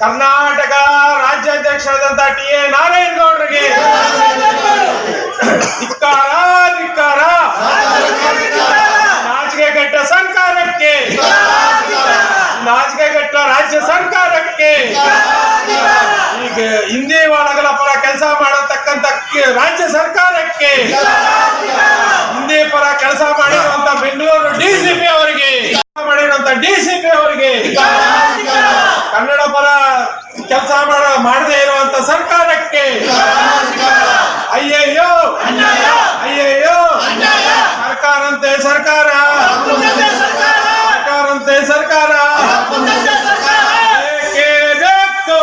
ಕರ್ನಾಟಕ ರಾಜ್ಯಾಧ್ಯಕ್ಷರಾದಂತ T A Narayana ಗೌಡರಿಗೆ. ಧಿಕ್ಕಾರ ನಾಚಿಕೆ ಕೆಟ್ಟ ಸರ್ಕಾರಕ್ಕೆ. ನಾಚಿಕೆ ಕೆಟ್ಟ ರಾಜ್ಯ ಸರ್ಕಾರಕ್ಕೆ. ಈಗ ಹಿಂದಿ ಒಳಗಲ ಪರ ಕೆಲಸ ಮಾಡತಕ್ಕಂತ ರಾಜ್ಯ ಸರ್ಕಾರಕ್ಕೆ. ಹಿಂದಿ ಪರ ಕೆಲಸ ಮಾಡಿರುವಂತ ಬೆಂಗಳೂರು ಡಿಸಿಪಿ ಅವರಿಗೆ ಮಾಡಿರುವಂತ ಡಿಸಿಪಿ ಅವರಿಗೆ ಕನ್ನಡ ಪರ ಕೆಲಸ ಮಾಡ ಮಾಡದೇ ಇರುವಂತ ಸರ್ಕಾರಕ್ಕೆ. ಅಯ್ಯಯ್ಯೋ. ಅಯ್ಯಯ್ಯೋ. ಸರ್ಕಾರಂತೆ ಸರ್ಕಾರ. ಸರ್ಕಾರಂತೆ ಸರ್ಕಾರ. ಬೇಕೇ ಬೇಕು.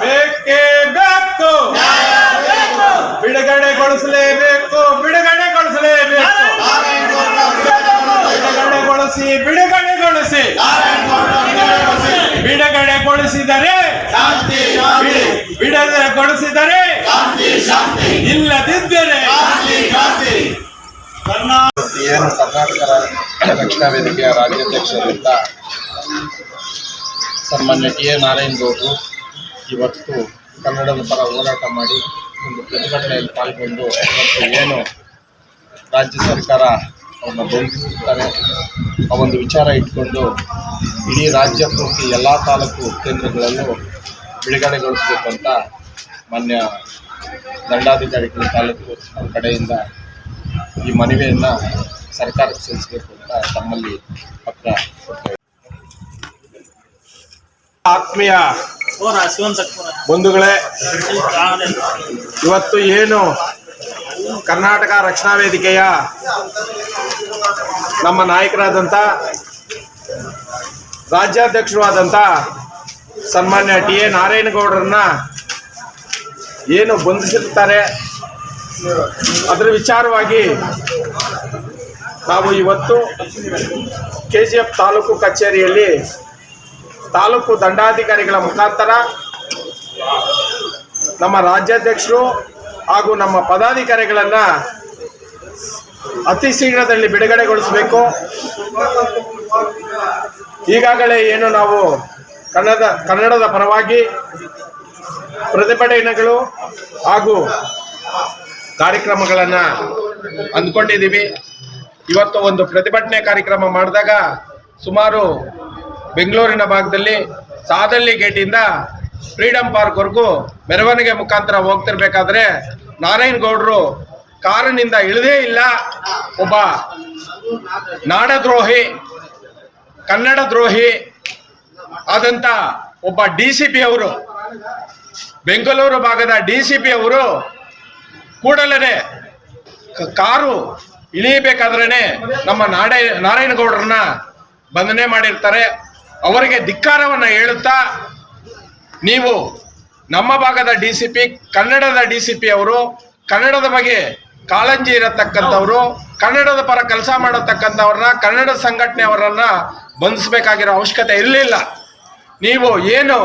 ಬೇಕೇ ಬೇಕು. ಬಿಡುಗಡೆಗೊಳಿಸಲೇಬೇಕು. ಬಿಡುಗಡೆಗೊಳಿಸಲೇಬೇಕು. ಬಿಡುಗಡೆಗೊಳಿಸಿ ಬಿಡುಗಡೆಗೊಳಿಸಿ. ಬಿಡುಗಡೆಗೊಳಿಸಿದರೆ ಬಿಡು- ಕೊಡಿಸಿದರೆ ಇಲ್ಲದಿದ್ದರೆ ಏನು ಕರ್ನಾಟಕ ದಕ್ಷಿಣ ರಕ್ಷಣಾ ವೇದಿಕೆಯ ರಾಜ್ಯಾಧ್ಯಕ್ಷರಿಂದ ಸನ್ಮಾನ್ಯ ಟಿ ಎ ನಾರಾಯಣಗೌಡರು ಇವತ್ತು ಕನ್ನಡದ ಪರ ಹೋರಾಟ ಮಾಡಿ ಒಂದು ಪ್ರತಿಭಟನೆಯಲ್ಲಿ ಪಾಲ್ಗೊಂಡು ಇವತ್ತು ಏನು ರಾಜ್ಯ ಸರ್ಕಾರ ಅವನ್ನ ಬೆಂಬಲಿಸುತ್ತಾರೆ ಆ ಒಂದು ವಿಚಾರ ಇಟ್ಕೊಂಡು ಇಡೀ ರಾಜ್ಯ ಪೂರ್ತಿ ಎಲ್ಲ ತಾಲೂಕು ಕೇಂದ್ರಗಳಲ್ಲೂ ಬಿಡುಗಡೆಗೊಳಿಸಬೇಕು ಅಂತ ಮಾನ್ಯ ದಂಡಾಧಿಕಾರಿಗಳ ತಾಲೂಕು ಕಡೆಯಿಂದ ಈ ಮನವಿಯನ್ನು ಸರ್ಕಾರಕ್ಕೆ ಸಲ್ಲಿಸಬೇಕು ಅಂತ ತಮ್ಮಲ್ಲಿ ಪತ್ರ ಆತ್ಮೀಯ ಬಂಧುಗಳೇ, ಇವತ್ತು ಏನು ಕರ್ನಾಟಕ ರಕ್ಷಣಾ ವೇದಿಕೆಯ ನಮ್ಮ ನಾಯಕರಾದಂಥ ರಾಜ್ಯಾಧ್ಯಕ್ಷರು ಆದಂಥ ಸನ್ಮಾನ್ಯ ಟಿ ಎ ನಾರಾಯಣಗೌಡರನ್ನ ಏನು ಬಂಧಿಸಿರ್ತಾರೆ ಅದರ ವಿಚಾರವಾಗಿ ನಾವು ಇವತ್ತು ಕೆ ಜಿ ಎಫ್ ತಾಲೂಕು ಕಚೇರಿಯಲ್ಲಿ ತಾಲೂಕು ದಂಡಾಧಿಕಾರಿಗಳ ಮುಖಾಂತರ ನಮ್ಮ ರಾಜ್ಯಾಧ್ಯಕ್ಷರು ಹಾಗೂ ನಮ್ಮ ಪದಾಧಿಕಾರಿಗಳನ್ನ ಅತಿ ಶೀಘ್ರದಲ್ಲಿ ಬಿಡುಗಡೆಗೊಳಿಸಬೇಕು. ಈಗಾಗಲೇ ಏನು ನಾವು ಕನ್ನಡ, ಕನ್ನಡದ ಪರವಾಗಿ ಪ್ರತಿಭಟನೆಗಳು ಹಾಗೂ ಕಾರ್ಯಕ್ರಮಗಳನ್ನು ಅಂದ್ಕೊಂಡಿದ್ದೀವಿ. ಇವತ್ತು ಒಂದು ಪ್ರತಿಭಟನೆ ಕಾರ್ಯಕ್ರಮ ಮಾಡಿದಾಗ ಸುಮಾರು ಬೆಂಗಳೂರಿನ ಭಾಗದಲ್ಲಿ ಸಾದಲ್ಲಿ ಗೇಟಿಂದ ಫ್ರೀಡಮ್ ಪಾರ್ಕ್ವರೆಗೂ ಮೆರವಣಿಗೆ ಮುಖಾಂತರ ಹೋಗ್ತಿರ್ಬೇಕಾದ್ರೆ ನಾರಾಯಣಗೌಡರು ಕಾರಿನಿಂದ ಇಳಿದೇ ಇಲ್ಲ. ಒಬ್ಬ ನಾಡದ್ರೋಹಿ, ಕನ್ನಡ ದ್ರೋಹಿ ಆದಂಥ ಒಬ್ಬ ಡಿ ಸಿ ಪಿ ಅವರು, ಬೆಂಗಳೂರು ಭಾಗದ ಡಿ ಸಿ ಪಿ ಅವರು ಕೂಡಲೇ ಕಾರು ಇಳಿಯಬೇಕಾದ್ರೇ ನಮ್ಮ ನಾಡೆ, ನಾರಾಯಣಗೌಡರನ್ನ ಬಂಧನೆ ಮಾಡಿರ್ತಾರೆ. ಅವರಿಗೆ ಧಿಕ್ಕಾರವನ್ನ ಹೇಳುತ್ತಾ ನೀವು ನಮ್ಮ ಭಾಗದ ಡಿ ಸಿ ಪಿ, ಕನ್ನಡದ ಡಿ ಸಿ ಪಿ ಅವರು, ಕನ್ನಡದ ಬಗ್ಗೆ ಕಾಳಂಜಿ ಇರತಕ್ಕಂಥವ್ರು, ಕನ್ನಡದ ಪರ ಕೆಲಸ ಮಾಡತಕ್ಕಂಥವ್ರನ್ನ, ಕನ್ನಡ ಸಂಘಟನೆ ಅವರನ್ನ ಬಂಧಿಸಬೇಕಾಗಿರೋ ಅವಶ್ಯಕತೆ ಇರಲಿಲ್ಲ. ನೀವು ಏನು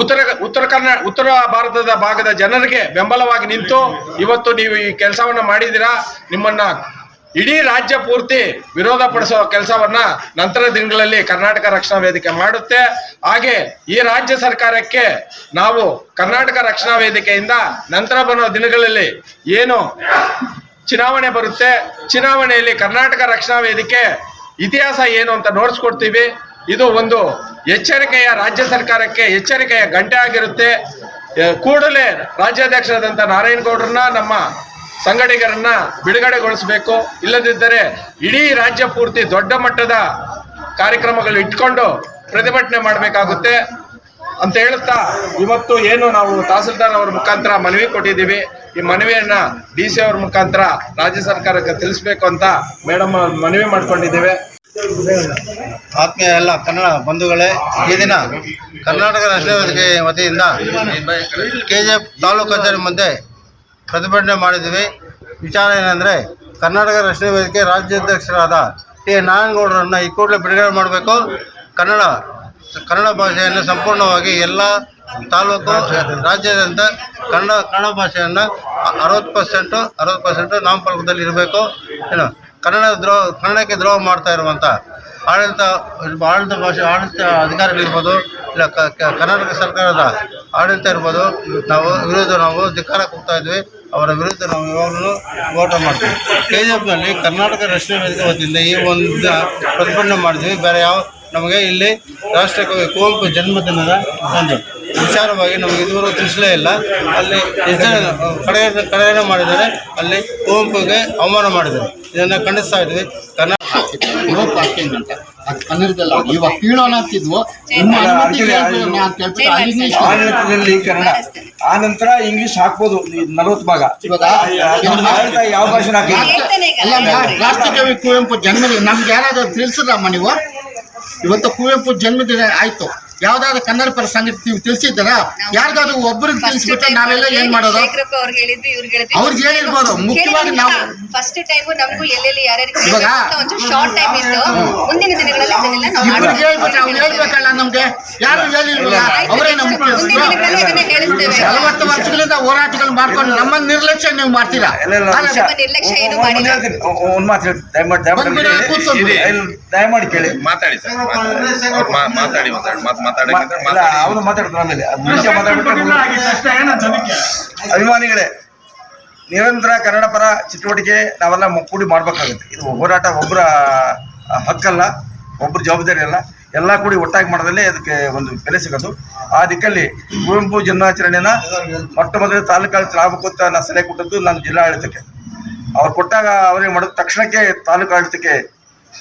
ಉತ್ತರ ಉತ್ತರ ಕನ್ನಡ ಉತ್ತರ ಭಾರತದ ಭಾಗದ ಜನರಿಗೆ ಬೆಂಬಲವಾಗಿ ನಿಂತು ಇವತ್ತು ನೀವು ಈ ಕೆಲಸವನ್ನ ಮಾಡಿದ್ದೀರಾ? ನಿಮ್ಮನ್ನ ಇಡೀ ರಾಜ್ಯ ಪೂರ್ತಿ ವಿರೋಧ ಪಡಿಸೋ ಕೆಲಸವನ್ನ ನಂತರ ದಿನಗಳಲ್ಲಿ ಕರ್ನಾಟಕ ರಕ್ಷಣಾ ವೇದಿಕೆ ಮಾಡುತ್ತೆ. ಹಾಗೆ ಈ ರಾಜ್ಯ ಸರ್ಕಾರಕ್ಕೆ ನಾವು ಕರ್ನಾಟಕ ರಕ್ಷಣಾ ವೇದಿಕೆಯಿಂದ ನಂತರ ಬರುವ ದಿನಗಳಲ್ಲಿ ಏನು ಚುನಾವಣೆ ಬರುತ್ತೆ? ಚುನಾವಣೆಯಲ್ಲಿ ಕರ್ನಾಟಕ ರಕ್ಷಣಾ ವೇದಿಕೆ ಇತಿಹಾಸ ಏನು ಅಂತ ನೋಡಿಸ್ಕೊಡ್ತೀವಿ. ಇದು ಒಂದು ಎಚ್ಚರಿಕೆಯ ರಾಜ್ಯ ಸರ್ಕಾರಕ್ಕೆ ಎಚ್ಚರಿಕೆಯ ಗಂಟೆ ಆಗಿರುತ್ತೆ. ಕೂಡಲೇ ರಾಜ್ಯಾಧ್ಯಕ್ಷರಾದಂಥ ನಾರಾಯಣಗೌಡರನ್ನ, ನಮ್ಮ ಸಂಘಟಕರನ್ನ ಬಿಡುಗಡೆಗೊಳಿಸಬೇಕು. ಇಲ್ಲದಿದ್ದರೆ ಇಡೀ ರಾಜ್ಯ ಪೂರ್ತಿ ದೊಡ್ಡ ಮಟ್ಟದ ಕಾರ್ಯಕ್ರಮಗಳು ಇಟ್ಕೊಂಡು ಪ್ರತಿಭಟನೆ ಮಾಡಬೇಕಾಗುತ್ತೆ. ಅಂತ ಹೇಳುತ್ತಾ ಇವತ್ತು ಏನು ನಾವು ತಹಸೀಲ್ದಾರ್ ಅವರ ಮುಖಾಂತರ ಮನವಿ ಕೊಟ್ಟಿದ್ದೀವಿ. ಈ ಮನವಿಯನ್ನ ಡಿ ಸಿ ಅವ್ರ ಮುಖಾಂತರ ರಾಜ್ಯ ಸರ್ಕಾರಕ್ಕೆ ತಿಳಿಸ್ಬೇಕು ಅಂತ ಮೇಡಮ್ ಮನವಿ ಮಾಡ್ಕೊಂಡಿದ್ದೇವೆ. ಆತ್ಮೀಯ ಎಲ್ಲ ಕನ್ನಡ ಬಂಧುಗಳೇ, ಈ ದಿನ ಕರ್ನಾಟಕ ರಾಷ್ಟ್ರೀಯ ವೇದಿಕೆ ವತಿಯಿಂದ ಕೆ ಜಿ ಎಫ್ ತಾಲೂಕು ಕಚೇರಿ ಮುಂದೆ ಪ್ರತಿಭಟನೆ ಮಾಡಿದ್ವಿ ವಿಚಾರ ಏನಂದರೆ, ಕರ್ನಾಟಕ ರಾಷ್ಟ್ರೀಯ ವೇದಿಕೆ ರಾಜ್ಯಾಧ್ಯಕ್ಷರಾದ ಟಿ ನಾರಾಯಣಗೌಡರನ್ನು ಈ ಕೂಡಲೇ ಬಿಡುಗಡೆ ಮಾಡಬೇಕು. ಕನ್ನಡ ಕನ್ನಡ ಭಾಷೆಯನ್ನು ಸಂಪೂರ್ಣವಾಗಿ ಎಲ್ಲ ತಾಲೂಕು ರಾಜ್ಯಾದ್ಯಂತ ಕನ್ನಡ ಕನ್ನಡ ಭಾಷೆಯನ್ನು ಅರವತ್ತು ಪರ್ಸೆಂಟು ಅರವತ್ತು ಪರ್ಸೆಂಟು ನಾಮಫಲಕದಲ್ಲಿ ಇರಬೇಕು. ಏನು? ಕನ್ನಡ ದ್ರೋಹ ಕನ್ನಡಕ್ಕೆ ದ್ರೋಹ ಮಾಡ್ತಾ ಇರುವಂಥ ಆಡಳಿತ ಆಡಳಿತ ಭಾಷೆ, ಆಡಳಿತ ಅಧಿಕಾರಿಗಳಿರ್ಬೋದು, ಇಲ್ಲ ಕರ್ನಾಟಕ ಸರ್ಕಾರದ ಆಡಳಿತ ಇರ್ಬೋದು, ನಾವು ವಿರುದ್ಧ ನಾವು ಧಿಕ್ಕಾರ ಹೋಗ್ತಾ ಇದ್ವಿ, ಅವರ ವಿರುದ್ಧ ನಾವು ಯಾವಾಗಲೂ ಓಟ ಮಾಡ್ತೀವಿ. ಕೆ ಜಿ ಎಫ್ನಲ್ಲಿ ಕರ್ನಾಟಕ ರಕ್ಷಣಾ ವೇದಿಕೆ ವತಿಯಿಂದ ಈ ಒಂದು ಪ್ರತಿಭಟನೆ ಮಾಡಿದ್ವಿ. ಬೇರೆ ಯಾವ, ನಮಗೆ ಇಲ್ಲಿ ರಾಷ್ಟ್ರಕವಿ ಕುವೆಂಪು ಜನ್ಮದಿನದ ಒಂದು. ವಿಚಾರವಾಗಿ ನಮಗೆ ಇದುವರೆಗೂ ತಿಳಿಸಲೇ ಇಲ್ಲ. ಅಲ್ಲಿ ಕಡೆ ಕಡೆಯನ್ನು ಮಾಡಿದ್ದಾರೆ. ಅಲ್ಲಿ ಕುವೆಂಪುಗೆ ಅವಮಾನ ಮಾಡಿದ್ದಾರೆ. ಇದನ್ನು ಖಂಡಿಸ್ತಾ ಇದ್ವಿ ಕನ್ನಡ ನೋ ಪಾರ್ಕಿಂಗ್ ಅಂತ. ಅದು ಕನ್ನಡದಲ್ಲ. ಇವಾಗ ಕೀಳೋಣ ಅಂತಿದ್ವು ಆಡಳಿತದಲ್ಲಿ ಕನ್ನಡ. ಆ ನಂತರ ಇಂಗ್ಲಿಷ್ ಹಾಕ್ಬೋದು. ನಲವತ್ತು ಭಾಗ. ಇವಾಗ ಯಾವ ಭಾಷೆ ರಾಷ್ಟ್ರಕವಿ ಕುವೆಂಪು ಜನ್ಮದಿನ. ನಮ್ಗೆ ಯಾರಾದ್ರೂ ತಿಳಿಸಿದ್ರಮ್ಮ ನೀವು ಇವತ್ತು ಕುವೆಂಪು ಜನ್ಮದಿನ ಆಯ್ತು. ಯಾವ್ದಾದ್ರು ಕನ್ನಡ ಪರ ಸಂಗತಿ ನೀವು ತಿಳಿಸಿದ್ದಾರ? ಯಾರಿಗಾದ್ರು ಒಬ್ಬರಿಗೆ ತಿಳಿಸ್ಬಿಟ್ಟು ನಾವೆಲ್ಲ ಏನ್ ಮಾಡೋದು? ಶೇಖರಪ್ಪ ಅವ್ರಿಗೆ ಹೇಳಿದ್ವಿ ಇವ್ರಿಗೆ ಹೇಳಿದ್ವಿ ಅವ್ರಿಗೆ ಹೇಳಿರ್ಬೋದು. ಮುಖ್ಯವಾಗಿ ನಾವು- ಫಸ್ಟ್ ಟೈಮ್ ನಮಗೂ ಎಲ್ಲೆಲ್ಲಿ ಯಾರ್ಯಾರಿಗೆ ಇವಾಗ- ಒಂಚೂರು ಶಾರ್ಟ್ ಟೈಮ್ ಇತ್ತು. ಮುಂದಿನ ದಿನಗಳಲ್ಲಿ ಅದನ್ನೆಲ್ಲ ನಾವು ಇವ್ರಿಗೆ ಹೇಳ್ಬಿಟ್ಟು ಅವ್ರು ಹೇಳ್ಬೇಕಲ್ಲ ನಮ್ಗೆ? ಯಾರು ಹೇಳಿಲ್ವಲ್ಲ? ಅವರೇ ನಮ್ಮ ಮುಂದಿನ ದಿನಗಳಲ್ಲಿ ಅದನ್ನ ಹೇಳಿಸ್ತೇವೆ ನಲವತ್ತು ವರ್ಷಗಳಿಂದ ಹೋರಾಟಗಳು ಮಾಡ್ಕೊಂಡು ನಮ್ಮ ನಿರ್ಲಕ್ಷ್ಯ ನೀವು ಮಾಡ್ತೀರಾ? ನಿರ್ಲಕ್ಷ್ಯ ಏನು ಮಾಡಿಲ್ಲ. ಒಂದ್ ಮಾತು ಹೇಳಿ ದಯಮಾಡಿ ಕೇಳಿ. ಮಾತಾಡಿ ಸರ್. ಮಾತಾಡಿ ಮಾತಾಡಿ. ಮಾತಾಡಿ. ಅವನು ಮಾತಾಡ್ತಾನೆ ಆಮೇಲೆ. ಅಭಿಮಾನಿಗಳೇ ನಿರಂತರ ಕನ್ನಡ ಪರ ಚಟುವಟಿಕೆ ನಾವೆಲ್ಲ ಕೂಡಿ ಮಾಡ್ಬೇಕಾಗುತ್ತೆ. ಇದು ಹೋರಾಟ ಒಬ್ಬರ ಹಕ್ಕಲ್ಲ ಒಬ್ಬರ ಜವಾಬ್ದಾರಿ ಅಲ್ಲ. ಎಲ್ಲ ಕೂಡಿ ಒಟ್ಟಾಗಿ ಮಾಡೋದಲ್ಲೇ ಅದಕ್ಕೆ ಒಂದು ಬೆಲೆ ಸಿಗೋದು. ಆ ದಿಕ್ಕಲ್ಲಿ ಕುವೆಂಪು ಜನ್ಮಾಚರಣೆನ ಮೊಟ್ಟ ಮೊದಲು ತಾಲೂಕಾಡಳಿತ ಆಗಬೇಕು ಅಂತ ನಾನು ಸಲಹೆ ಕೊಟ್ಟದ್ದು ನಾನು ಜಿಲ್ಲಾಡಳಿತಕ್ಕೆ ಅವ್ರು ಕೊಟ್ಟಾಗ ಅವ್ರೇನು ಮಾಡಿದ ತಕ್ಷಣಕ್ಕೆ ತಾಲೂಕು ಆಡಳಿತಕ್ಕೆ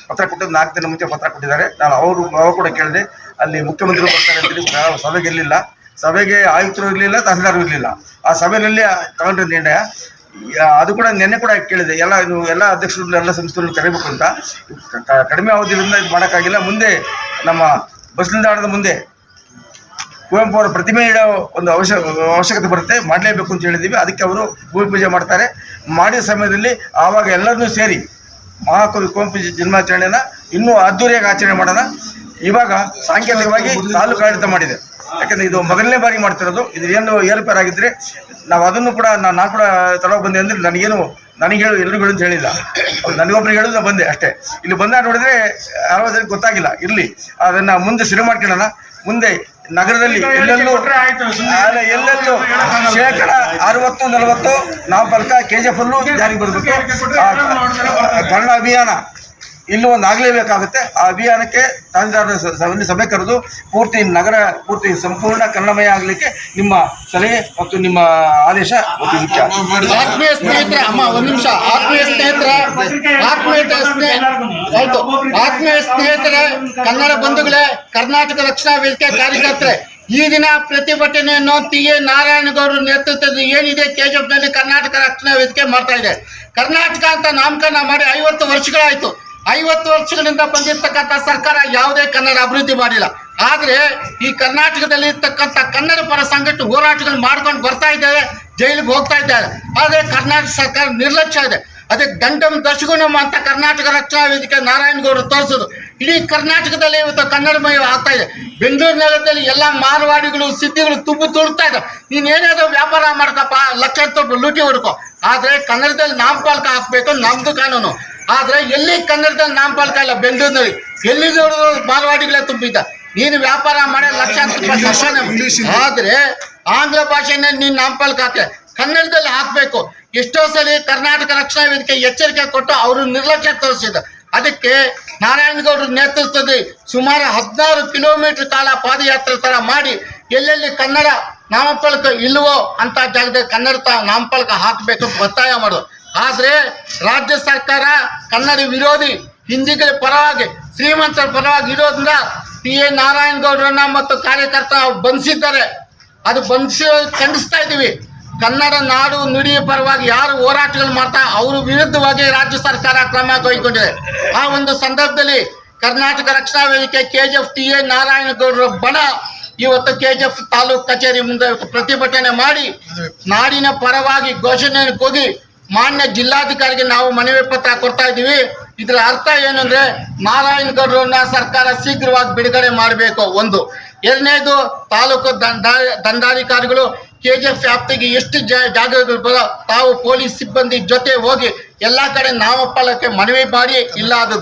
ಪತ್ರ ಕೊಟ್ಟದ್ದು ನಾಲ್ಕು ದಿನ ಮುಂಚೆ ಪತ್ರ ಕೊಟ್ಟಿದ್ದಾರೆ. ನಾನು ಅವರು ಅವರು ಕೂಡ ಕೇಳಿದೆ. ಅಲ್ಲಿ ಮುಖ್ಯಮಂತ್ರಿ ಬರ್ತಾರೆ ಅಂತೇಳಿ ನಾವು ಸಭೆಗೆ ಇರಲಿಲ್ಲ. ಸಭೆಗೆ ಆಯುಕ್ತರು ಇರಲಿಲ್ಲ, ತಹಸೀಲ್ದಾರ್ ಇರಲಿಲ್ಲ. ಆ ಸಭೆಯಲ್ಲಿ ತಗೊಂಡ್ರೆ ನಿರ್ಣಯ. ಅದು ಕೂಡ ನೆನ್ನೆ ಕೂಡ ಕೇಳಿದೆ. ಎಲ್ಲ ಎಲ್ಲ ಅಧ್ಯಕ್ಷರು ಎಲ್ಲ ಸಂಸ್ಥೆಗಳನ್ನು ಕರಿಬೇಕು ಅಂತ. ಕಡಿಮೆ ಅವಧಿಯಿಂದ ಇದು ಮಾಡೋಕ್ಕಾಗಿಲ್ಲ. ಮುಂದೆ ನಮ್ಮ ಬಸ್ ನಿಲ್ದಾಣದ ಮುಂದೆ ಕುವೆಂಪು ಅವರ ಪ್ರತಿಮೆ ಇಡೋ ಒಂದು ಅವಶ್ಯ, ಅವಶ್ಯಕತೆ ಬರುತ್ತೆ. ಮಾಡಲೇಬೇಕು ಅಂತ ಹೇಳಿದ್ದೀವಿ. ಅದಕ್ಕೆ ಅವರು ಭೂಮಿ ಪೂಜೆ ಮಾಡ್ತಾರೆ. ಮಾಡಿದ ಸಮಯದಲ್ಲಿ ಆವಾಗ ಎಲ್ಲರನ್ನೂ ಸೇರಿ ಮಹಾಕವಿ ಕುವೆಂಪು ಜನ್ಮಾಚರಣೆಯನ್ನು ಇನ್ನೂ ಅದ್ದೂರಿಯಾಗಿ ಆಚರಣೆ ಮಾಡೋಣ. ಇವಾಗ ಸಾಂಕೇತಿಕವಾಗಿ ತಾಲೂಕು ಆಡಳಿತ ಮಾಡಿದೆ. ಯಾಕಂದ್ರೆ ಇದು ಮೊದಲನೇ ಬಾರಿ ಮಾಡ್ತಿರೋದು. ಇದು ಏನು ಏರ್ಪೇರಾಗಿದ್ರೆ ನಾವು ಅದನ್ನು ಕೂಡ ನಾನು ಕೂಡ ತಡವಾಗಿ ಬಂದೆ ಅಂದ್ರೆ ನನಗೇನು ನನಗೆ ಹೇಳು, ಎಲ್ರಿಗೂ ಅಂತ ಹೇಳಿಲ್ಲ. ನನಗೊಬ್ರಿಗೆ ಹೇಳೋದು ನಾನು ಬಂದೆ ಅಷ್ಟೇ. ಇಲ್ಲಿ ಬಂದಾಗ ನೋಡಿದ್ರೆ ಯಾರೋ ಗೊತ್ತಾಗಿಲ್ಲ, ಇರ್ಲಿ. ಅದನ್ನ ಮುಂದೆ ಶುರು ಮಾಡ್ಕೊಳ್ಳೋಣ. ಮುಂದೆ ನಗರದಲ್ಲಿ ಎಲ್ಲೆಲ್ಲೂ ಎಲ್ಲೆಲ್ಲೂ ಶೇಕಡ ಅರವತ್ತು, ನಲವತ್ತು ನಾಲ್ಕು ಕೆ ಜಿ ಎಫ್ ಜಾರಿಗೆ ಬರಬೇಕು. ಕನ್ನಡ ಅಭಿಯಾನ. ಇಲ್ಲೂ ಒಂದು ಆಗಲೇಬೇಕಾಗುತ್ತೆ ಆ ಅಭಿಯಾನಕ್ಕೆ ತಹಸೀಲ್ದಾರ್ ಸ- ಸಭೆ ಕರೆದು ಪೂರ್ತಿ ನಗರ, ಪೂರ್ತಿ ಸಂಪೂರ್ಣ ಕನ್ನಡಮಯ ಆಗಲಿಕ್ಕೆ ನಿಮ್ಮ ಸಲಹೆ ಮತ್ತು ನಿಮ್ಮ ಆದೇಶ ಮುಖ್ಯ. ಆತ್ಮೀಯ ಸ್ನೇಹಿತರೆ, ಅಮ್ಮ, ಒಂದು ನಿಮಿಷ. ಆತ್ಮೀಯ ಸ್ನೇಹಿತರೆ ಆಯ್ತು. ಆತ್ಮೀಯ ಸ್ನೇಹಿತರೆ, ಕನ್ನಡ ಬಂಧುಗಳೇ, ಕರ್ನಾಟಕ ರಕ್ಷಣಾ ವೇದಿಕೆ ಕಾರ್ಯಕರ್ತರೆ, ಈ ದಿನ ಪ್ರತಿಭಟನೆಯನ್ನು ಟಿ. ಎ. ನಾರಾಯಣಗೌಡರ ನೇತೃತ್ವದ ಏನಿದೆ ಕೆಜಿಎಫ್ನಲ್ಲಿ ಕರ್ನಾಟಕ ರಕ್ಷಣಾ ವೇದಿಕೆ ಮಾಡ್ತಾ ಇದೆ. ಕರ್ನಾಟಕ ಅಂತ ನಾಮಕರಣ ಮಾಡಿ ಐವತ್ತು ವರ್ಷಗಳಾಯ್ತು. ಐವತ್ತು ವರ್ಷಗಳಿಂದ ಬಂದಿರತಕ್ಕಂಥ ಸರ್ಕಾರ ಯಾವುದೇ ಕನ್ನಡ ಅಭಿವೃದ್ಧಿ ಮಾಡಿಲ್ಲ. ಆದರೆ ಈ ಕರ್ನಾಟಕದಲ್ಲಿ ಇರ್ತಕ್ಕಂಥ ಕನ್ನಡ ಪರ ಸಂಘಟನೆ ಹೋರಾಟಗಳು ಮಾಡ್ಕೊಂಡು ಬರ್ತಾ ಇದ್ದಾರೆ ಜೈಲಿಗೆ ಹೋಗ್ತಾ ಇದ್ದಾರೆ. ಆದರೆ ಕರ್ನಾಟಕ ಸರ್ಕಾರ ನಿರ್ಲಕ್ಷ್ಯ ಇದೆ. ಅದಕ್ಕೆ ದಂಡಂ ದಶಗುಣಂ ಅಂತ ಕರ್ನಾಟಕ ರಕ್ಷಣಾ ವೇದಿಕೆ ನಾರಾಯಣಗೌಡರು ತೋರಿಸೋದು ಇಡೀ ಕರ್ನಾಟಕದಲ್ಲಿ ಇವತ್ತು ಕನ್ನಡಮಯ ಆಗ್ತಾ ಇದೆ. ಬೆಂಗಳೂರು ನಗರದಲ್ಲಿ ಎಲ್ಲ ಮಾರವಾಡಿಗಳು ಸಿದ್ಧಿಗಳು ತುಂಬು ತುಳುಕ್ತಾ ಇದ್ದಾರೆ. ನೀನ್ ಏನಾದ್ರು ವ್ಯಾಪಾರ ಮಾಡ್ಕಪ್ಪ ಲಕ್ಷ ರೂಪಾಯಿ ಲೂಟಿ ಹೊಡ್ಕೊ. ಆದರೆ ಕನ್ನಡದಲ್ಲಿ ನಾಮಫಲಕ ಹಾಕ್ಬೇಕು ನಮ್ದು ಕಾನೂನು. ಆದ್ರೆ ಎಲ್ಲಿ ಕನ್ನಡದಲ್ಲಿ ನಾಮಫಲಕ ಇಲ್ಲ ಬೆಂಗಳೂರಿನಲ್ಲಿ. ಎಲ್ಲಿ ನೋಡಿದ್ರು ಮಾರವಾಡಿಗಳೇ ತುಂಬಿದ್ದ. ನೀನು ವ್ಯಾಪಾರ ಮಾಡಿ ಲಕ್ಷಾಂತರ ರೂಪಾಯಿ ಆದ್ರೆ ಆಂಗ್ಲ ಭಾಷೆನೇ ನೀನು ನಾಮಫಲಕ ಹಾಕ್ಲೆ. ಕನ್ನಡದಲ್ಲಿ ಹಾಕ್ಬೇಕು. ಎಷ್ಟೋ ಸಲ ಕರ್ನಾಟಕ ರಕ್ಷಣಾ ವೇದಿಕೆ ಎಚ್ಚರಿಕೆ ಕೊಟ್ಟು ಅವರು ನಿರ್ಲಕ್ಷ್ಯ ತೋರಿಸಿದ ಅದಕ್ಕೆ ನಾರಾಯಣಗೌಡರ ನೇತೃತ್ವದಲ್ಲಿ ಸುಮಾರು ಹದಿನಾರು ಕಿಲೋಮೀಟರ್ ಕಾಲ ಪಾದಯಾತ್ರೆ ತರ ಮಾಡಿ ಎಲ್ಲೆಲ್ಲಿ ಕನ್ನಡ ನಾಮಫಲಕ ಇಲ್ವೋ ಅಂತ ಜಾಗದಲ್ಲಿ ಕನ್ನಡ ತ- ನಾಮಫಲಕ ಹಾಕಬೇಕು ಒತ್ತಾಯ ಮಾಡೋದು ಆದ್ರೆ ರಾಜ್ಯ ಸರ್ಕಾರ ಕನ್ನಡ ವಿರೋಧಿ ಹಿಂದಿಗಳ ಪರವಾಗಿ, ಶ್ರೀಮಂತರ ಪರವಾಗಿ ಇರೋದ್ರಿಂದ ಟಿ ಎ ನಾರಾಯಣಗೌಡರನ್ನ ಮತ್ತು ಕಾರ್ಯಕರ್ತ ಬಂಧಿಸಿದ್ದಾರೆ. ಅದು ಬಂಧಿಸಿ ಖಂಡಿಸ್ತಾ ಇದ್ದೀವಿ. ಕನ್ನಡ ನಾಡು ನುಡಿ ಪರವಾಗಿ ಯಾರು ಹೋರಾಟಗಳು ಮಾಡ್ತಾ ಅವರು ವಿರುದ್ಧವಾಗಿ ರಾಜ್ಯ ಸರ್ಕಾರ ಕ್ರಮ ಕೈಗೊಂಡಿದೆ. ಆ ಒಂದು ಸಂದರ್ಭದಲ್ಲಿ Karnataka Rakshana Vedike K G F T A ನಾರಾಯಣಗೌಡರ ಬಣ ಇವತ್ತು ಕೆ ಜಿ ಎಫ್ ತಾಲೂಕು ಕಚೇರಿ ಮುಂದೆ ಪ್ರತಿಭಟನೆ ಮಾಡಿ ನಾಡಿನ ಪರವಾಗಿ ಘೋಷಣೆಯನ್ನು ಕೂಗಿ ಮಾನ್ಯ ಜಿಲ್ಲಾಧಿಕಾರಿಗೆ ನಾವು ಮನವಿ ಪತ್ರ ಕೊಡ್ತಾ ಇದ್ದೀವಿ. ಇದರ ಅರ್ಥ ಏನಂದ್ರೆ ನಾರಾಯಣಗೌಡರನ್ನ ಸರ್ಕಾರ ಶೀಘ್ರವಾಗಿ ಬಿಡುಗಡೆ ಮಾಡಬೇಕು ಒಂದು. ಎರಡನೇದು ತಾಲೂಕು ದಂಡ- ದಂಡಾಧಿಕಾರಿಗಳು ಕೆ ಜಿ ಎಫ್ ವ್ಯಾಪ್ತಿಗೆ ಎಷ್ಟು ಜಾಗಗಳು ತಾವು ಪೊಲೀಸ್ ಸಿಬ್ಬಂದಿ ಜೊತೆ ಹೋಗಿ ಎಲ್ಲ ಕಡೆ ನಾಮಫಲಕ್ಕೆ ಮನವಿ ಮಾಡಿ ಇಲ್ಲ ಅದು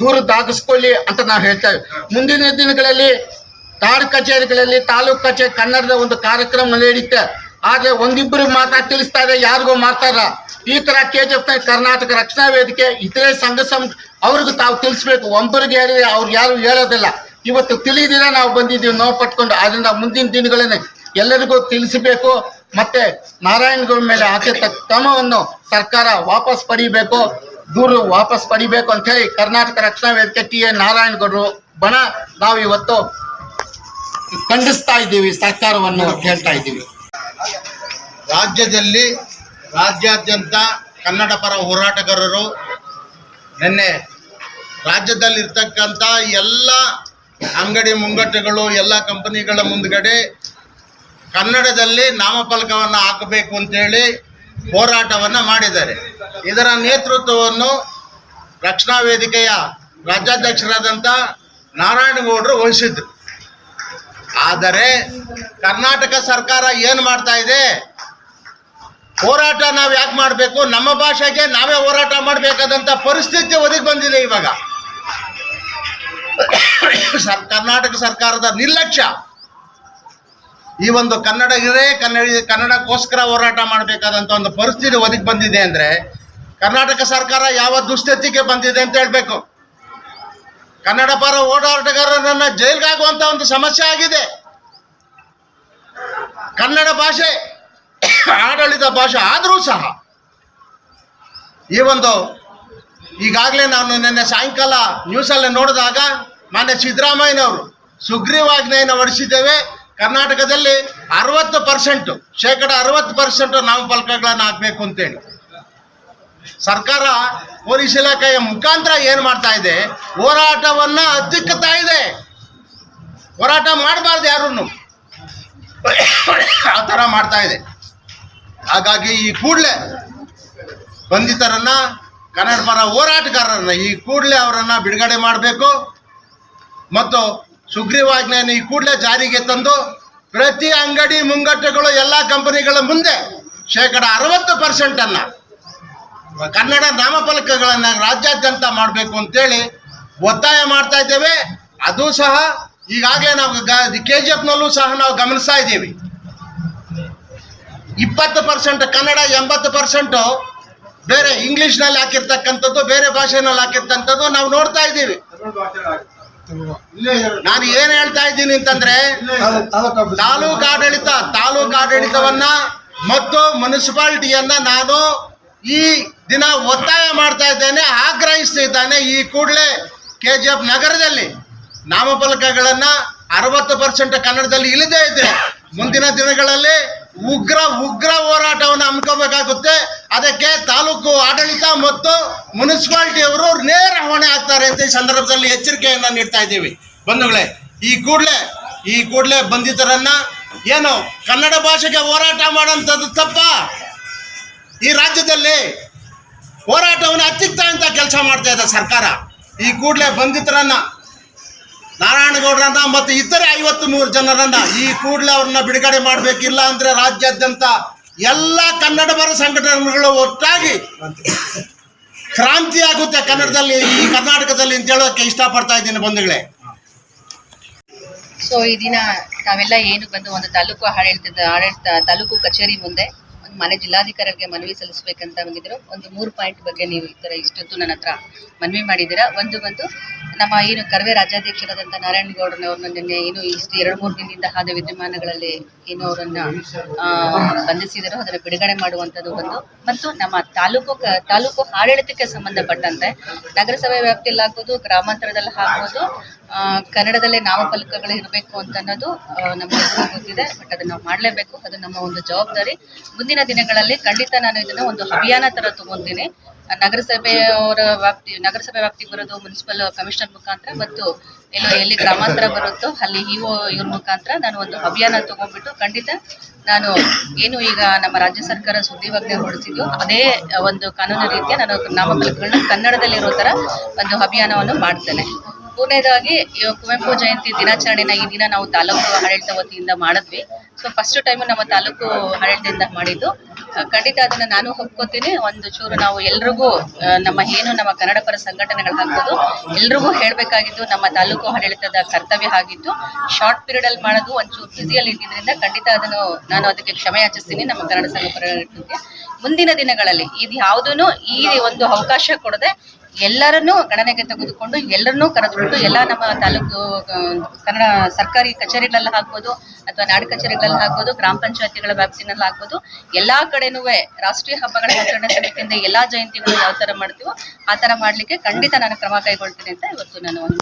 ದೂರು ದಾಖಲಿಸ್ಕೊಳ್ಳಿ ಅಂತ ನಾವು ಹೇಳ್ತೇವೆ ಮುಂದಿನ ದಿನಗಳಲ್ಲಿ ತಾಡ್ ಕಚೇರಿಗಳಲ್ಲಿ ತಾಲೂಕು ಕಚೇರಿ ಕನ್ನಡದ ಒಂದು ಕಾರ್ಯಕ್ರಮ ನಡೆಯುತ್ತೆ. ಆದ್ರೆ ಒಂದಿಬ್ಬರು ಮಾತ್ರ ತಿಳಿಸ್ತಾ ಇದೆ ಯಾರಿಗೂ ಮಾಡ್ತಾರ ಈ ತರ ಎಫ್ ಕರ್ನಾಟಕ ರಕ್ಷಣಾ ವೇದಿಕೆ ಇತರೆ ಸಂಘ ಸಂ, ಅವ್ರಿಗೂ ತಾವು ತಿಳಿಸ್ಬೇಕು. ಒಬ್ಬರಿಗೆ ಹೇಳಿದ್ರೆ ಅವ್ರು ಯಾರು ಹೇಳೋದಿಲ್ಲ. ಇವತ್ತು ತಿಳಿದಿರ ನಾವು ಬಂದಿದ್ದೀವಿ, ನೋವು ಪಟ್ಕೊಂಡು. ಆದ್ರಿಂದ ಮುಂದಿನ ದಿನಗಳಲ್ಲಿ ಎಲ್ಲರಿಗೂ ತಿಳಿಸಬೇಕು. ಮತ್ತೆ ನಾರಾಯಣಗೌಡ ಮೇಲೆ ಹಾಕಿದ ಕ್ರಮವನ್ನು ಸರ್ಕಾರ ವಾಪಸ್ ಪಡಿಬೇಕು. ದೂರು ವಾಪಸ್ ಪಡಿಬೇಕು ಅಂತ ಹೇಳಿ ಕರ್ನಾಟಕ ರಕ್ಷಣಾ ವೇದಿಕೆ ಟಿ ಎ ನಾರಾಯಣಗೌಡರು ಬಣ ನಾವು ಇವತ್ತು ಖಂಡಿಸ್ತಾ ಇದ್ದೀವಿ, ಸರ್ಕಾರವನ್ನು ಹೇಳ್ತಾ ಇದ್ದೀವಿ. ರಾಜ್ಯದಲ್ಲಿ ರಾಜ್ಯಾದ್ಯಂತ ಕನ್ನಡ ಪರ ಹೋರಾಟಗಾರರು ನಿನ್ನೆ ರಾಜ್ಯದಲ್ಲಿರ್ತಕ್ಕಂಥ ಎಲ್ಲ ಅಂಗಡಿ ಮುಂಗಟ್ಟುಗಳು, ಎಲ್ಲ ಕಂಪನಿಗಳ ಮುಂದ್ಗಡೆ ಕನ್ನಡದಲ್ಲಿ ನಾಮಫಲಕವನ್ನು ಹಾಕಬೇಕು ಅಂತೇಳಿ ಹೋರಾಟವನ್ನು ಮಾಡಿದ್ದಾರೆ. ಇದರ ನೇತೃತ್ವವನ್ನು ರಕ್ಷಣಾ ವೇದಿಕೆಯ ರಾಜ್ಯಾಧ್ಯಕ್ಷರಾದಂಥ ನಾರಾಯಣಗೌಡರು ವಹಿಸಿದ್ರು. ಆದರೆ ಕರ್ನಾಟಕ ಸರ್ಕಾರ ಏನು ಮಾಡ್ತಾ ಇದೆ? ಹೋರಾಟ ನಾವು ಯಾಕೆ ಮಾಡಬೇಕು? ನಮ್ಮ ಭಾಷೆಗೆ ನಾವೇ ಹೋರಾಟ ಮಾಡಬೇಕಾದಂಥ ಪರಿಸ್ಥಿತಿ ಒದಗಿ ಬಂದಿದೆ ಇವಾಗ. ಸರ್, ಕರ್ನಾಟಕ ಸರ್ಕಾರದ ನಿರ್ಲಕ್ಷ್ಯ. ಈ ಒಂದು ಕನ್ನಡಿಗರೇ ಕನ್ನಡ, ಕನ್ನಡಕ್ಕೋಸ್ಕರ ಹೋರಾಟ ಮಾಡಬೇಕಾದಂಥ ಒಂದು ಪರಿಸ್ಥಿತಿ ಒದಗಿ ಬಂದಿದೆ ಅಂದರೆ ಕರ್ನಾಟಕ ಸರ್ಕಾರ ಯಾವ ದುಸ್ಥಿತಿಗೆ ಬಂದಿದೆ ಅಂತ ಹೇಳಬೇಕು. ಕನ್ನಡ ಪರ ಓಡಾಟಗಾರರನ್ನ ಜೈಲ್ಗಾಗುವಂಥ ಒಂದು ಸಮಸ್ಯೆ ಆಗಿದೆ. ಕನ್ನಡ ಭಾಷೆ ಆಡಳಿತ ಭಾಷೆ ಆದರೂ ಸಹ ಈ ಒಂದು ಈಗಾಗಲೇ ನಾನು ನಿನ್ನೆ ಸಾಯಂಕಾಲ ನ್ಯೂಸಲ್ಲಿ ನೋಡಿದಾಗ ಮಾನ್ಯ ಸಿದ್ದರಾಮಯ್ಯನವರು ಸುಗ್ರೀವಾಜ್ಞೆಯನ್ನು ಹೊರಡಿಸಿದ್ದೇವೆ. ಕರ್ನಾಟಕದಲ್ಲಿ ಅರವತ್ತು ಪರ್ಸೆಂಟು, ಶೇಕಡ ಅರವತ್ತು ಪರ್ಸೆಂಟು ನಾಮಫಲಕಗಳನ್ನು ಹಾಕಬೇಕು ಅಂತೇಳಿ. ಸರ್ಕಾರ ಪೊಲೀಸ್ ಇಲಾಖೆಯ ಮುಖಾಂತರ ಏನು ಮಾಡ್ತಾ ಇದೆ? ಹೋರಾಟವನ್ನು ಹತ್ತಿಕ್ಕುತ್ತಾ ಇದೆ. ಹೋರಾಟ ಮಾಡಬಾರ್ದು ಯಾರನ್ನು ಆ ಥರ ಮಾಡ್ತಾ ಇದೆ. ಹಾಗಾಗಿ ಈ ಕೂಡಲೇ ಬಂಧಿತರನ್ನ ಕನ್ನಡ ಪರ ಹೋರಾಟಗಾರರನ್ನ ಈ ಕೂಡಲೇ ಅವರನ್ನ ಬಿಡುಗಡೆ ಮಾಡಬೇಕು. ಮತ್ತು ಸುಗ್ರೀವಾಜ್ಞೆಯನ್ನು ಈ ಕೂಡಲೇ ಜಾರಿಗೆ ತಂದು ಪ್ರತಿ ಅಂಗಡಿ ಮುಂಗಟ್ಟುಗಳು ಎಲ್ಲ ಕಂಪನಿಗಳ ಮುಂದೆ ಶೇಕಡ ಅರವತ್ತು ಪರ್ಸೆಂಟನ್ನು ಕನ್ನಡ ನಾಮಫಲಕಗಳನ್ನು ರಾಜ್ಯಾದ್ಯಂತ ಮಾಡಬೇಕು ಅಂತೇಳಿ ಒತ್ತಾಯ ಮಾಡ್ತಾ ಇದ್ದೇವೆ. ಅದು ಸಹ ಈಗಾಗಲೇ ನಾವು ಕೆ ಜಿ ಎಫ್ನಲ್ಲೂ ಸಹ ನಾವು ಗಮನಿಸ್ತಾ ಇದ್ದೀವಿ. ಇಪ್ಪತ್ತು ಪರ್ಸೆಂಟ್ ಕನ್ನಡ ಎಂಬತ್ತು ಪರ್ಸೆಂಟು ಬೇರೆ ಇಂಗ್ಲೀಷ್ನಲ್ಲಿ ಹಾಕಿರ್ತಕ್ಕಂಥದ್ದು ಬೇರೆ ಭಾಷೆನಲ್ಲಿ ಹಾಕಿರ್ತಕ್ಕಂಥದ್ದು ನಾವು ನೋಡ್ತಾ ಇದ್ದೀವಿ. ನಾನು ಏನು ಹೇಳ್ತಾ ಇದ್ದೀನಿ ಅಂತಂದ್ರೆ ತಾಲೂಕು ಆಡಳಿತ ತಾಲೂಕು ಆಡಳಿತವನ್ನ ಮತ್ತು ಮುನ್ಸಿಪಾಲಿಟಿಯನ್ನ ನಾನು ಈ ದಿನ ಒತ್ತಾಯ ಮಾಡ್ತಾ ಇದ್ದೇನೆ ಆಗ್ರಹಿಸ್ತಿದ್ದಾನೆ ಈ ಕೂಡಲೇ ಕೆ ಜಿ ಎಫ್ ನಗರದಲ್ಲಿ ನಾಮಫಲಕಗಳನ್ನ ಅರವತ್ತು ಪರ್ಸೆಂಟ್ ಕನ್ನಡದಲ್ಲಿ ಇಲ್ಲದೇ ಇದೆ ಮುಂದಿನ ದಿನಗಳಲ್ಲಿ ಉಗ್ರ ಉಗ್ರ ಹೋರಾಟವನ್ನು ಹಮ್ಮಿಕೋಬೇಕಾಗುತ್ತೆ. ಅದಕ್ಕೆ ತಾಲೂಕು ಆಡಳಿತ ಮತ್ತು ಮುನ್ಸಿಪಾಲಿಟಿಯವರು ನೇರ ಹೊಣೆ ಆಗ್ತಾರೆ ಅಂತ ಈ ಸಂದರ್ಭದಲ್ಲಿ ಎಚ್ಚರಿಕೆಯನ್ನು ನೀಡ್ತಾ ಇದ್ದೀವಿ. ಬಂಧುಗಳೇ, ಈ ಕೂಡಲೇ ಈ ಕೂಡಲೇ ಬಂಧಿತರನ್ನ ಏನು ಕನ್ನಡ ಭಾಷೆಗೆ ಹೋರಾಟ ಮಾಡೋಂಥದ್ದು ತಪ್ಪ? ಈ ರಾಜ್ಯದಲ್ಲಿ ಹೋರಾಟವನ್ನು ಅತ್ತಿತ್ತ ಅಂತ ಕೆಲಸ ಮಾಡ್ತಾ ಇದೆ ಸರ್ಕಾರ. ಈ ಕೂಡಲೇ ಬಂಧಿತರನ್ನ ನಾರಾಯಣಗೌಡರನ್ನ ಮತ್ತು ಇತರೆ ಐವತ್ತು ಮೂರು ಜನರನ್ನ ಈ ಕೂಡಲೇ ಅವ್ರನ್ನ ಬಿಡುಗಡೆ ಮಾಡಬೇಕಿಲ್ಲ ಅಂದ್ರೆ ರಾಜ್ಯಾದ್ಯಂತ ಎಲ್ಲ ಕನ್ನಡ ಪರ ಸಂಘಟನೆಗಳು ಒಟ್ಟಾಗಿ ಕ್ರಾಂತಿ ಆಗುತ್ತೆ ಕನ್ನಡದಲ್ಲಿ, ಈ ಕರ್ನಾಟಕದಲ್ಲಿ ಅಂತ ಹೇಳೋಕೆ ಇಷ್ಟಪಡ್ತಾ ಇದ್ದೀನಿ ಬಂಧುಗಳೇ. ಸೊ ಈ ದಿನ ನಾವೆಲ್ಲ ಏನು ಬಂದು ಒಂದು ತಾಲೂಕು ಆಡಳಿತ ಆಡಳಿತ, ತಾಲೂಕು ಕಚೇರಿ ಮುಂದೆ ಒಂದು ಮನೆ ಜಿಲ್ಲಾಧಿಕಾರಿಗೆ ಮನವಿ ಸಲ್ಲಿಸಬೇಕಂತ ಬಂದಿದ್ರು. ಒಂದು ಮೂರು ಪಾಯಿಂಟ್ ಬಗ್ಗೆ ನೀವು ಈ ಥರ ಇಷ್ಟೊತ್ತು ನನ್ನ ಹತ್ರ ಮನವಿ ಮಾಡಿದ್ದೀರಾ? ಒಂದು ಬಂದು ನಮ್ಮ ಏನು ಕರ್ವೆ ರಾಜ್ಯಾಧ್ಯಕ್ಷರಾದಂಥ ನಾರಾಯಣಗೌಡರವ್ರನ್ನ ನಿನ್ನೆ ಏನು ಇಷ್ಟು ಎರಡು ಮೂರು ದಿನದಿಂದ ಆದ ವಿದ್ಯಮಾನಗಳಲ್ಲಿ ಏನು ಅವರನ್ನ ಬಂಧಿಸಿದರೋ ಅದನ್ನು ಬಿಡುಗಡೆ ಮಾಡುವಂಥದ್ದು ಒಂದು. ಮತ್ತು ನಮ್ಮ ತಾಲೂಕು ತಾಲೂಕು ಆಡಳಿತಕ್ಕೆ ಸಂಬಂಧಪಟ್ಟಂತೆ ನಗರಸಭೆ ವ್ಯಾಪ್ತಿಯಲ್ಲಿ ಆಗ್ಬೋದು ಗ್ರಾಮಾಂತರದಲ್ಲಿ ಆಗ್ಬೋದು ಕನ್ನಡದಲ್ಲೇ ನಾಮಫಲಕಗಳು ಇರಬೇಕು ಅಂತ ಅನ್ನೋದು ನಮಗೆ ಗೊತ್ತಿದೆ. ಬಟ್ ಅದನ್ನ ನಾವು ಮಾಡಲೇಬೇಕು. ಅದು ನಮ್ಮ ಒಂದು ಜವಾಬ್ದಾರಿ. ಮುಂದಿನ ದಿನಗಳಲ್ಲಿ ಖಂಡಿತ ನಾನು ಇದನ್ನ ಒಂದು ಅಭಿಯಾನ ತರ ತಗೊಂತೀನಿ. ನಗರಸಭೆಯವರ ವ್ಯಾಪ್ತಿ, ನಗರಸಭೆ ವ್ಯಾಪ್ತಿಗೆ ಬರೋದು ಮುನ್ಸಿಪಲ್ ಕಮಿಷನರ್ ಮುಖಾಂತರ ಮತ್ತು ಎಲ್ಲೋ ಎಲ್ಲಿ ಗ್ರಾಮಾಂತರ ಬರುತ್ತೋ ಅಲ್ಲಿ ಇಒ ಇವ್ರ ಮುಖಾಂತರ ನಾನು ಒಂದು ಅಭಿಯಾನ ತಗೊಂಡ್ಬಿಟ್ಟು ಖಂಡಿತ ನಾನು ಏನು ಈಗ ನಮ್ಮ ರಾಜ್ಯ ಸರ್ಕಾರ ಸುದ್ದಿವಾಜ್ಞೆ ಹೊರಡಿಸಿದ್ಯೋ ಅದೇ ಒಂದು ಕಾನೂನು ರೀತಿಯ ನಾನು ನಾಮಫಲಕಗಳನ್ನ ಕನ್ನಡದಲ್ಲಿರೋ ಥರ ಒಂದು ಅಭಿಯಾನವನ್ನು ಮಾಡ್ತೇನೆ. ಮೂರನೇದಾಗಿ ಕುವೆಂಪು ಜಯಂತಿ ದಿನಾಚರಣೆನ ಈ ದಿನ ನಾವು ತಾಲೂಕು ಆಡಳಿತ ವತಿಯಿಂದ ಮಾಡಿದ್ವಿ. ಸೊ ಫಸ್ಟ್ ಟೈಮ್ ನಮ್ಮ ತಾಲೂಕು ಆಡಳಿತದಿಂದ ಮಾಡಿದ್ದು. ಖಂಡಿತ ಅದನ್ನ ನಾನು ಒಪ್ಕೋತೀನಿ. ಒಂದು ಚೂರು ನಾವು ಎಲ್ರಿಗೂ ನಮ್ಮ ಏನು ನಮ್ಮ ಕನ್ನಡ ಪರ ಸಂಘಟನೆಗಳು ಹಾಕೋದು ಎಲ್ರಿಗೂ ಹೇಳಬೇಕಾಗಿದ್ದು ನಮ್ಮ ತಾಲೂಕು ಆಡಳಿತದ ಕರ್ತವ್ಯ ಆಗಿದ್ದು ಶಾರ್ಟ್ ಪೀರಿಯಡ್ ಅಲ್ಲಿ ಮಾಡೋದು ಒಂಚೂರು ಬ್ಯುಸಿಯಲ್ಲಿ ಇದ್ದಿದ್ರಿಂದ ಖಂಡಿತ ಅದನ್ನು ನಾನು ಅದಕ್ಕೆ ಕ್ಷಮೆ ಯಾಚಿಸ್ತೀನಿ ನಮ್ಮ ಕನ್ನಡ ಸಂಘ ಪರ ಮುಂದಿನ ದಿನಗಳಲ್ಲಿ ಇದು ಯಾವುದೂ ಈ ಒಂದು ಅವಕಾಶ ಕೊಡದೆ ಎಲ್ಲರನ್ನೂ ಗಣನೆಗೆ ತೆಗೆದುಕೊಂಡು ಎಲ್ಲರನ್ನೂ ಕರೆದುಕೊಂಡು ಎಲ್ಲ ನಮ್ಮ ತಾಲೂಕು ಕನ್ನಡ ಸರ್ಕಾರಿ ಕಚೇರಿಗಳಲ್ಲಿ ಆಗ್ಬೋದು ಅಥವಾ ನಾಡು ಕಚೇರಿಗಳಲ್ಲಿ ಆಗ್ಬೋದು ಗ್ರಾಮ ಪಂಚಾಯತಿಗಳ ವ್ಯಾಪ್ತಿನಲ್ಲಿ ಆಗ್ಬೋದು ಎಲ್ಲಾ ಕಡೆನೂ ರಾಷ್ಟ್ರೀಯ ಹಬ್ಬಗಳ ಆಚರಣೆ ಸಮಿತಿಯಿಂದ ಎಲ್ಲಾ ಜಯಂತಿಗಳು ಯಾವ ತರ ಮಾಡ್ತೀವೋ ಆ ತರ ಮಾಡ್ಲಿಕ್ಕೆ ಖಂಡಿತ ನಾನು ಕ್ರಮ ಕೈಗೊಳ್ತೀನಿ ಅಂತ ಇವತ್ತು ನಾನು ಒಂದು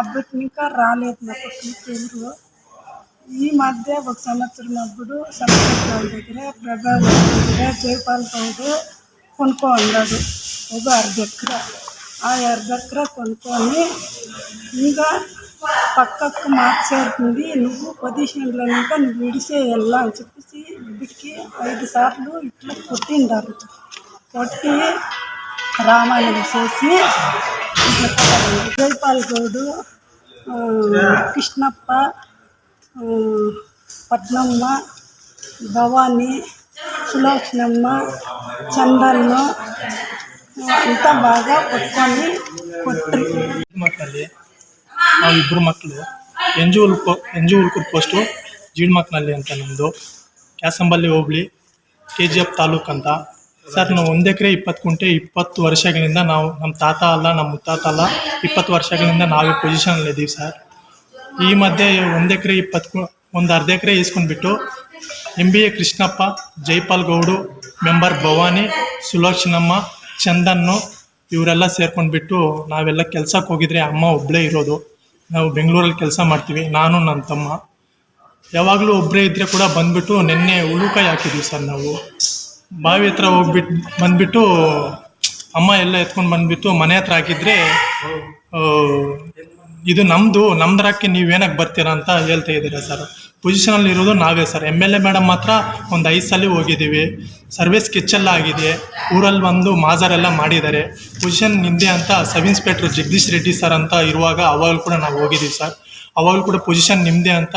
అప్పటి ఇంకా రాలేదు నాకు పక్కనకి ఈ మధ్య ఒక సంవత్సరం అప్పుడు సంవత్సరాల దగ్గర ప్రభావం దగ్గర జైపాల్ పౌడర్ కొనుక్కో ఉన్నాడు ఒక అర్ధ ఆ అర్ధ కొనుక్కొని ఇంకా పక్కకు మార్చేరుతుంది నువ్వు పొజిషన్లో ఇంకా నువ్వు విడిసేయాలా అని చెప్పేసి బిడ్డకి ఐదు సార్లు ఇట్లా కొట్టిండారు. కొట్టి రామాయణం చేసి జైపాల్ గౌడు ఆ, కృష్ణప్ప ఆ, పద్మమ్మ భవాని సులోచనమ్మ చందన్ను ఆ, అంతా బాగా కొట్టుకొని కొట్టి ಮಕ್ಕಳಲ್ಲಿ ನಾವು ಇಬ್ಬರು ಮಕ್ಕಳು ಎಂಜು ಉಲ್ಕೋ ಎಂಜು ಉಲ್ಕೂರು ಪೋಸ್ಟು ಜೀಡ್ಮಕ್ನಲ್ಲಿ ಅಂತ ನಮ್ಮದು ಕ್ಯಾಸಂಬಲ್ಲಿ ಹೋಬಳಿ ಕೆ ಜಿ ಎಫ್ ತಾಲೂಕು ಅಂತ ಸರ್, ನಾವು ಒಂದು ಎಕರೆ ಇಪ್ಪತ್ತು ಕುಂಟೆ ಇಪ್ಪತ್ತು ವರ್ಷಗಳಿಂದ ನಾವು ನಮ್ಮ ತಾತ ಅಲ್ಲ ನಮ್ಮ ಮುತ್ತಾತ ಅಲ್ಲ, ಇಪ್ಪತ್ತು ವರ್ಷಗಳಿಂದ ನಾವೇ ಪೊಸಿಷನಲ್ಲಿ ಇದ್ದೀವಿ ಸರ್. ಈ ಮಧ್ಯೆ ಒಂದು ಎಕರೆ ಇಪ್ಪತ್ತು ಒಂದು ಅರ್ಧ ಎಕರೆ ಈಸ್ಕೊಂಡ್ಬಿಟ್ಟು M B A Krishnappa, Jaipal Gowda, member Bhavani, Sulakshanamma, ಚಂದನ್ನು ಇವರೆಲ್ಲ ಸೇರ್ಕೊಂಡ್ಬಿಟ್ಟು ನಾವೆಲ್ಲ ಕೆಲ್ಸಕ್ಕೆ ಹೋಗಿದ್ರೆ ಅಮ್ಮ ಒಬ್ಬಳೇ ಇರೋದು. ನಾವು ಬೆಂಗಳೂರಲ್ಲಿ ಕೆಲಸ ಮಾಡ್ತೀವಿ, ನಾನು ನನ್ನ ತಮ್ಮ. ಯಾವಾಗಲೂ ಒಬ್ಬರೇ ಇದ್ದರೆ ಕೂಡ ಬಂದ್ಬಿಟ್ಟು ನಿನ್ನೆ ಉಳುಕಾಯಿ ಹಾಕಿದ್ವಿ ಸರ್ ನಾವು. ಬಾವಿ ಹತ್ರ ಹೋಗ್ಬಿಟ್ಟು ಬಂದ್ಬಿಟ್ಟು ಅಮ್ಮ ಎಲ್ಲ ಎತ್ಕೊಂಡು ಬಂದ್ಬಿಟ್ಟು ಮನೆ ಹತ್ರ ಹಾಕಿದ್ರೆ ಇದು ನಮ್ಮದು ನೀವು ನೀವೇನಕ್ಕೆ ಬರ್ತೀರಾ ಅಂತ ಹೇಳ್ತಾ ಇದ್ದೀರ ಸರ್. ಪೊಸಿಷನಲ್ಲಿ ಇರೋದು ನಾವೇ sir. M L A madam ಮಾತ್ರ ಒಂದು ಐದು ಸಲ ಹೋಗಿದ್ದೀವಿ. ಸರ್ವೆ ಸ್ಕೆಚೆಲ್ಲ ಆಗಿದೆ. ಊರಲ್ಲಿ ಬಂದು ಮಾಜರೆಲ್ಲ ಮಾಡಿದ್ದಾರೆ. ಪೊಸಿಷನ್ ನಿಂದೆ ಅಂತ sub inspector Jagadish Reddy sir ಅಂತ ಇರುವಾಗ ಅವಾಗಲೂ ಕೂಡ ನಾವು ಹೋಗಿದ್ದೀವಿ ಸರ್. ಅವಾಗಲೂ ಕೂಡ ಪೊಸಿಷನ್ ನಿಮ್ಮದೇ ಅಂತ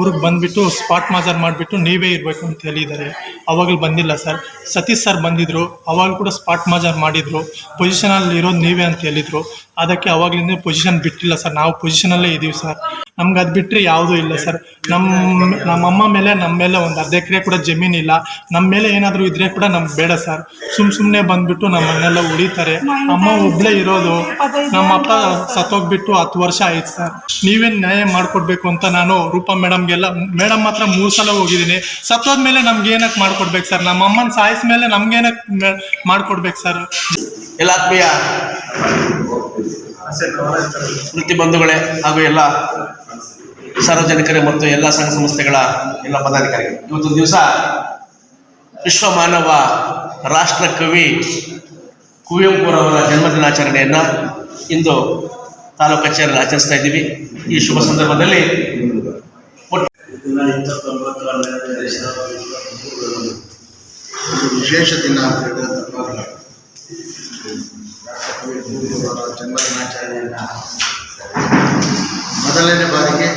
ಊರಿಗೆ ಬಂದುಬಿಟ್ಟು ಸ್ಪಾಟ್ ಮಾಜರ್ ಮಾಡಿಬಿಟ್ಟು ನೀವೇ ಇರಬೇಕು ಅಂತ ಹೇಳಿದ್ದಾರೆ. ಅವಾಗಲೂ ಬಂದಿಲ್ಲ ಸರ್. ಸತೀಶ್ ಸರ್ ಬಂದಿದ್ದರು ಅವಾಗಲೂ ಕೂಡ ಸ್ಪಾಟ್ ಮಾಜರ್ ಮಾಡಿದರು ಪೊಸಿಷನಲ್ಲಿ ಇರೋದು ನೀವೇ ಅಂತ ಹೇಳಿದರು. ಅದಕ್ಕೆ ಅವಾಗಲಿಂದ ಪೊಸಿಷನ್ ಬಿಟ್ಟಿಲ್ಲ ಸರ್. ನಾವು ಪೊಸಿಷನಲ್ಲೇ ಇದ್ದೀವಿ ಸರ್. ನಮ್ಗೆ ಅದು ಬಿಟ್ಟರೆ ಯಾವುದೂ ಇಲ್ಲ ಸರ್. ನಮ್ಮ ನಮ್ಮಮ್ಮ ಮೇಲೆ ನಮ್ಮ ಮೇಲೆ ಒಂದು ಅರ್ಧ ಎಕರೆ ಕೂಡ ಜಮೀನಿಲ್ಲ ನಮ್ಮ ಮೇಲೆ ಏನಾದರೂ ಇದ್ರೆ ಕೂಡ ನಮ್ಗೆ ಬೇಡ ಸರ್. ಸುಮ್ ಸುಮ್ಮನೆ ಬಂದುಬಿಟ್ಟು ನಮ್ಮನ್ನೆಲ್ಲ ಉಳಿತಾರೆ. ಅಮ್ಮ ಒಬ್ಳೆ ಇರೋದು. ನಮ್ಮ ಅಪ್ಪ ಸತ್ತೋಗ್ಬಿಟ್ಟು ಹತ್ತು ವರ್ಷ ಆಯ್ತು ಸರ್. ನೀವೇನ್ ನ್ಯಾಯ ಮಾಡಿಕೊಡ್ಬೇಕು ಅಂತ ನಾನು ರೂಪಾ ಮೇಡಮ್ಗೆಲ್ಲ, ಮೇಡಮ್ ಮಾತ್ರ ಮೂರು ಸಲ ಹೋಗಿದ್ದೀನಿ. ಸತ್ತೋದ್ಮೇಲೆ ನಮ್ಗೆ ಏನಕ್ಕೆ ಮಾಡ್ಕೊಡ್ಬೇಕು ಸರ್? ನಮ್ಮ ಅಮ್ಮನ ಸಾಯಿಸ್ ಮೇಲೆ ನಮ್ಗೇನಕ್ಕೆ ಮಾಡ್ಕೊಡ್ಬೇಕು ಸರ್? ಎಲ್ಲ ಆತ್ಮೀಯ. ವೃತ್ತಿ ಬಂಧುಗಳೇ ಹಾಗೂ ಎಲ್ಲ ಸಾರ್ವಜನಿಕರೇ ಮತ್ತು ಎಲ್ಲ ಸಂಘ ಸಂಸ್ಥೆಗಳ ಎಲ್ಲ ಪದಾಧಿಕಾರಿಗಳು. ಇವತ್ತು ದಿವಸ ವಿಶ್ವ ಮಾನವ ರಾಷ್ಟ್ರ ಕವಿ ಕುವೆಂಪುರವರ ಜನ್ಮದಿನಾಚರಣೆಯನ್ನು ಇಂದು ತಾಲೂಕು ಕಚೇರಿಯಲ್ಲಿ ಆಚರಿಸ್ತಾ ಇದ್ದೀವಿ. ಈ ಶುಭ ಸಂದರ್ಭದಲ್ಲಿ ವಿಶೇಷ ದಿನ ಅಂತ ಅವರ ಮೊದಲನೇ ಬಾರಿಗೆ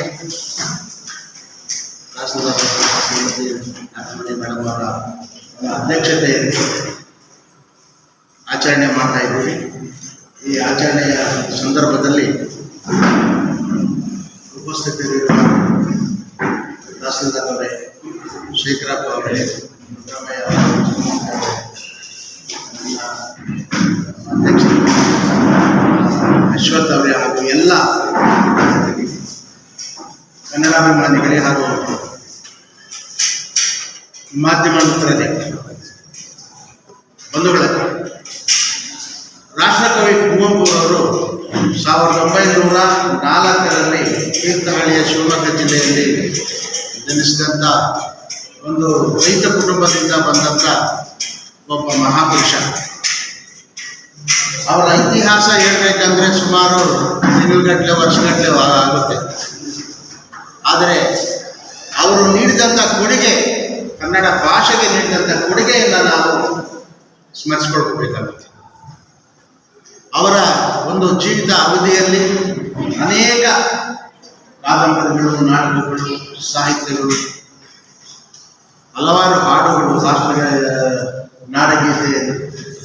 ತಹಸೀಲ್ದಾರ್ ಶ್ರೀಮತಿ ಮೇಡಮ್ ಅವರ ಅಧ್ಯಕ್ಷತೆಯಲ್ಲಿ ಆಚರಣೆ ಮಾಡ್ತಾ ಇದ್ದೀವಿ. ಈ ಆಚರಣೆಯ ಸಂದರ್ಭದಲ್ಲಿ ಉಪಸ್ಥಿತರಿರುವ ತಹಸೀಲ್ದಾರ್ ಅವರೇ ಶೇಖರಪ್ಪ ಅವರೇ ಅವರೇ, ವಿಶ್ವ ಅಶ್ವಥ್ ಅವರೇ ಹಾಗೂ ಎಲ್ಲ ಕನ್ನಡಾಭಿಮಾನಿಗಳೇ ಹಾಗೂ ಮಾಧ್ಯಮ ಮಿತ್ರರೇ, ಬಂಧುಗಳೇ, ರಾಷ್ಟ್ರಕವಿ ಕುವೆಂಪುರವರು ಸಾವಿರದ ಒಂಬೈನೂರ ನಾಲ್ಕರಲ್ಲಿ ತೀರ್ಥಹಳ್ಳಿಯ ಶಿವಮೊಗ್ಗ ಜಿಲ್ಲೆಯಲ್ಲಿ ಜನಿಸಿದಂಥ ಒಂದು ರೈತ ಕುಟುಂಬದಿಂದ ಬಂದಂಥ ಒಬ್ಬ ಮಹಾಪುರುಷ. ಅವರ ಇತಿಹಾಸ ಹೇಳ್ಬೇಕಂದ್ರೆ ಸುಮಾರು ತಿಂಗಳುಗಟ್ಟಲೆ ವರ್ಷಗಟ್ಟಲೆ ಆಗುತ್ತೆ. ಆದರೆ ಅವರು ನೀಡಿದಂಥ ಕೊಡುಗೆ, ಕನ್ನಡ ಭಾಷೆಗೆ ನೀಡಿದಂಥ ಕೊಡುಗೆಯನ್ನು ನಾವು ಸ್ಮರಿಸ್ಕೊಳ್ಬೇಕಾಗುತ್ತೆ ಅವರ ಒಂದು ಜೀವಿತ ಅವಧಿಯಲ್ಲಿ ಅನೇಕ ಕಾದಂಬರಿಗಳು, ನಾಟಕಗಳು, ಸಾಹಿತ್ಯಗಳು, ಹಲವಾರು ಹಾಡುಗಳು ರಾಷ್ಟ್ರ ನಾಡಗೀತೆ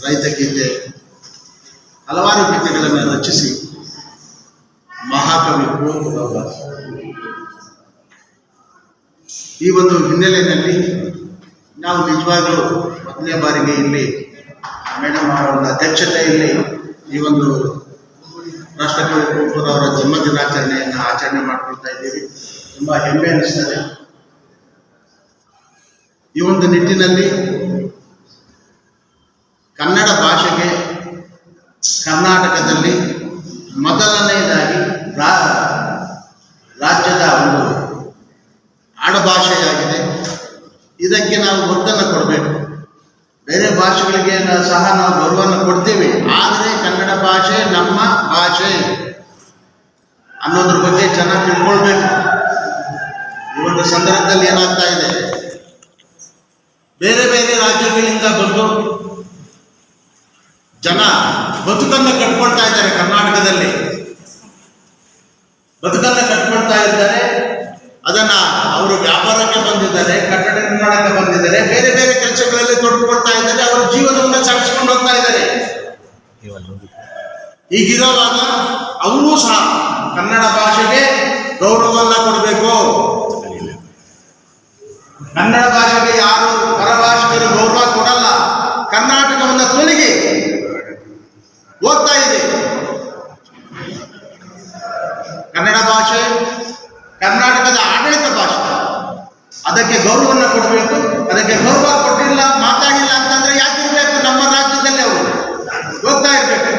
ರೈತಗೀತೆ ಹಲವಾರು ಗೀತೆಗಳನ್ನು ರಚಿಸಿ ಮಹಾಕವಿ ಕುವೆಂಪುರವರ ಈ ಒಂದು ಹಿನ್ನೆಲೆಯಲ್ಲಿ ನಾವು ನಿಜವಾಗಲೂ ಮೊದಲನೇ ಬಾರಿಗೆ ಇಲ್ಲಿ ಮೇಡಮ್ ಅವರ ಒಂದು ಅಧ್ಯಕ್ಷತೆಯಲ್ಲಿ ಈ ಒಂದು ರಾಷ್ಟ್ರಕವಿ ಕುವೆಂಪುರವರ ಜನ್ಮ ದಿನಾಚರಣೆಯನ್ನು ಆಚರಣೆ ಮಾಡ್ಕೊಳ್ತಾ ಇದ್ದೀವಿ. ತುಂಬ ಹೆಮ್ಮೆ ಅನಿಸ್ತದೆ. ಈ ಒಂದು ನಿಟ್ಟಿನಲ್ಲಿ ಕನ್ನಡ ಭಾಷೆಗೆ ಕರ್ನಾಟಕದಲ್ಲಿ ಮೊದಲನೆಯದಾಗಿ ರಾ- ರಾಜ್ಯದ ಒಂದು ಆಡಭಾಷೆಯಾಗಿದೆ ಇದಕ್ಕೆ ನಾವು ಒತ್ತನ್ನು ಕೊಡಬೇಕು ಬೇರೆ ಭಾಷೆಗಳಿಗೆ ನ- ಸಹ ನಾವು ಗೌರವವನ್ನು ಕೊಡ್ತೀವಿ ಆದರೆ ಕನ್ನಡ ಭಾಷೆ ನಮ್ಮ ಭಾಷೆ ಅನ್ನೋದ್ರ ಬಗ್ಗೆ ಚೆನ್ನಾಗಿ ತಿಳ್ಕೊಳ್ಬೇಕು ಈ ಒಂದು ಸಂದರ್ಭದಲ್ಲಿ ಏನಾಗ್ತಾ ಇದೆ ಬೇರೆ ಬೇರೆ ರಾಜ್ಯಗಳಿಂದ ಬಂದು ಜನ ಬದುಕನ್ನು ಕಟ್ಕೊಳ್ತಾ ಇದ್ದಾರೆ ಕರ್ನಾಟಕದಲ್ಲಿ. ಬದುಕನ್ನ ಕಟ್ಕೊಳ್ತಾ ಇದ್ದಾರೆ. ಅದನ್ನ ಅವರು ವ್ಯಾಪಾರಕ್ಕೆ ಬಂದಿದ್ದಾರೆ, ಕಟ್ಟಡ ನಿರ್ಮಾಣಕ್ಕೆ ಬಂದಿದ್ದಾರೆ. ಬೇರೆ ಬೇರೆ ಕೆಲಸಗಳಲ್ಲಿ ತೊಡಗಿಕೊಳ್ತಾ ಇದ್ದಾರೆ. ಅವರ ಜೀವನವನ್ನು ಸಾಗಿಸ್ಕೊಂಡು ಹೋಗ್ತಾ ಇದ್ದಾರೆ. ಈಗಿರೋವಾಗ ಅವರು ಸಹ ಕನ್ನಡ ಭಾಷೆಗೆ ಗೌರವವನ್ನ ಕೊಡಬೇಕು. ಕನ್ನಡ ಭಾಷೆಗೆ ಯಾರು ಪರಭಾಷಿಕರು ಗೌರವ ಕೊಡಲ್ಲ ಕರ್ನಾಟಕವನ್ನು ತೊಲಗಿ ಹೋಗ್ತಾ ಇದೆ ಕನ್ನಡ ಭಾಷೆ ಕರ್ನಾಟಕದ ಆಡಳಿತ ಭಾಷೆ ಅದಕ್ಕೆ ಗೌರವವನ್ನು ಕೊಡಬೇಕು ಅದಕ್ಕೆ ಗೌರವ ಕೊಟ್ಟಿಲ್ಲ ಮಾತಾಡಿಲ್ಲ ಅಂತಂದ್ರೆ ಯಾಕಿರ್ಬೇಕು ನಮ್ಮ ರಾಜ್ಯದಲ್ಲಿ ಅವರು ಹೋಗ್ತಾ ಇರ್ಬೇಕು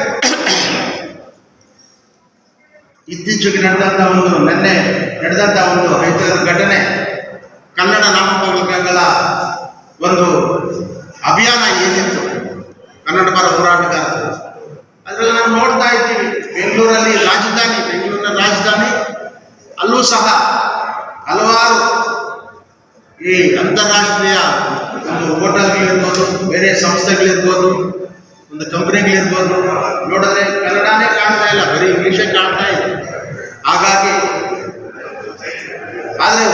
ಇತ್ತೀಚೆಗೆ ನಡೆದಂತ ಒಂದು ನಿನ್ನೆ ನಡೆದಂತ ಒಂದು ರೈತರ ಘಟನೆ ಕನ್ನಡ ನಾಮಫಲಕಗಳ ಒಂದು ಅಭಿಯಾನ ಏನಿತ್ತು ಕನ್ನಡ ಪರ ಹೋರಾಟಗಾರರು ಅದರಲ್ಲಿ ನಾವು ನೋಡ್ತಾ ಇದ್ದೀವಿ, ಬೆಂಗಳೂರಲ್ಲಿ ರಾಜಧಾನಿ, ಬೆಂಗಳೂರಿನ ರಾಜಧಾನಿ, ಅಲ್ಲೂ ಸಹ ಹಲವಾರು ಈ ಅಂತಾರಾಷ್ಟ್ರೀಯ ಒಂದು ಹೋಟೆಲ್ಗಳಿರ್ಬೋದು, ಬೇರೆ ಸಂಸ್ಥೆಗಳಿರ್ಬೋದು, ಒಂದು ಕಂಪ್ನಿಗಳಿರ್ಬೋದು. ನೋಡಿದ್ರೆ ಕನ್ನಡನೇ ಕಾಣ್ತಾ ಇಲ್ಲ, ಬರೀ ಇಂಗ್ಲೀಷೇ ಕಾಣ್ತಾ ಇದೆ. ಹಾಗಾಗಿ, ಆದರೆ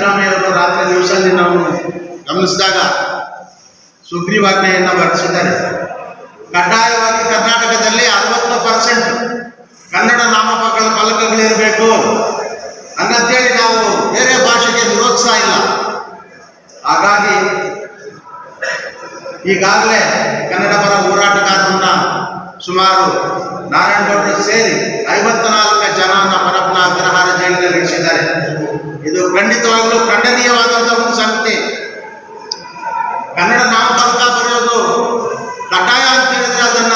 ಈಗಾಗಲೇ ರಾತ್ರಿ ದಿವಸದಲ್ಲಿ ನಾವು ಗಮನಿಸಿದಾಗ ಸುಗ್ರೀವಾಜ್ಞೆಯನ್ನು ಹೊರಡಿಸಿದ್ದಾರೆ. ಕಡ್ಡಾಯವಾಗಿ ಕರ್ನಾಟಕದಲ್ಲಿ ಅರವತ್ತು ಪರ್ಸೆಂಟ್ ಕನ್ನಡ ನಾಮಪಗಳ ಫಲಕಗಳಿರಬೇಕು ಅನ್ನಂತೇಳಿ ನಾವು ಬೇರೆ ಭಾಷೆಗೆ ವಿರೋಧಿಸ್ತಾ ಇಲ್ಲ. ಹಾಗಾಗಿ ಈಗಾಗಲೇ ಕನ್ನಡ ಪರ ಹೋರಾಟಗಾರರನ್ನ ಸುಮಾರು ನಾರಾಯಣಗೌಡರು ಸೇರಿ ಐವತ್ತ ನಾಲ್ಕು ಜನರನ್ನ ಪರಪ್ಪನ ಅಗ್ರಹಾರ ಜೈಲಿನಲ್ಲಿ ಇರಿಸಿದ್ದಾರೆ ಇದು ಖಂಡಿತವಾಗಲೂ ಖಂಡನೀಯವಾದಂತಹ ಒಂದು ಸಂಗತಿ ಕನ್ನಡ ನಾಮಪತ್ರ ಬರೆಯೋದು ಕಡ್ಡಾಯ ಅಂತ ಹೇಳಿದ್ರೆ ಅದನ್ನ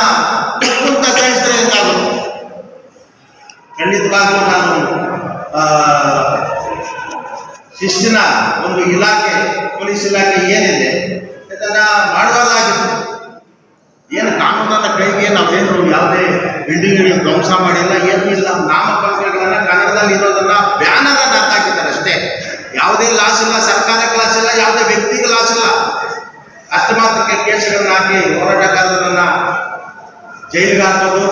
ಸಹಿಸಿದ್ರೆ ಎಂದಾಗುತ್ತೆ ಖಂಡಿತವಾಗ್ಲೂ ನಾನು ಶಿಸ್ತಿನ ಒಂದು ಇಲಾಖೆ, ಪೊಲೀಸ್ ಇಲಾಖೆ ಏನಿದೆ, ಇದನ್ನ ಮಾಡಬಾರ್ದಾಗಿತ್ತು ಏನು ಕಾನೂನನ್ನ ಕೈಗೆ ನಾವೇನು ಯಾವುದೇ ಬಿಲ್ಡಿಂಗ್ ಧ್ವಂಸ ಮಾಡಿಲ್ಲ, ಏನೂ ಇಲ್ಲ. ನಾಮಪತ್ರಗಳನ್ನ ಕನ್ನಡದಲ್ಲಿ ಇರೋದನ್ನ ಬ್ಯಾನರ್ ಹಾಕಿದ್ದಾರೆ. ಯಾವುದೇ ಲಾಸ್ ಇಲ್ಲ ಸರ್ಕಾರಕ್ಕೆ ಲಾಸ್ ಇಲ್ಲ, ಯಾವುದೇ ವ್ಯಕ್ತಿಗೆ ಲಾಸ್ ಇಲ್ಲ. ಅಷ್ಟು ಮಾತ್ರಕ್ಕೆ ಕೇಸುಗಳನ್ನ ಹಾಕಿ ಹೋರಾಟಗಾರರನ್ನ ಜೈಲಿಗೆ ಹಾಕೋದು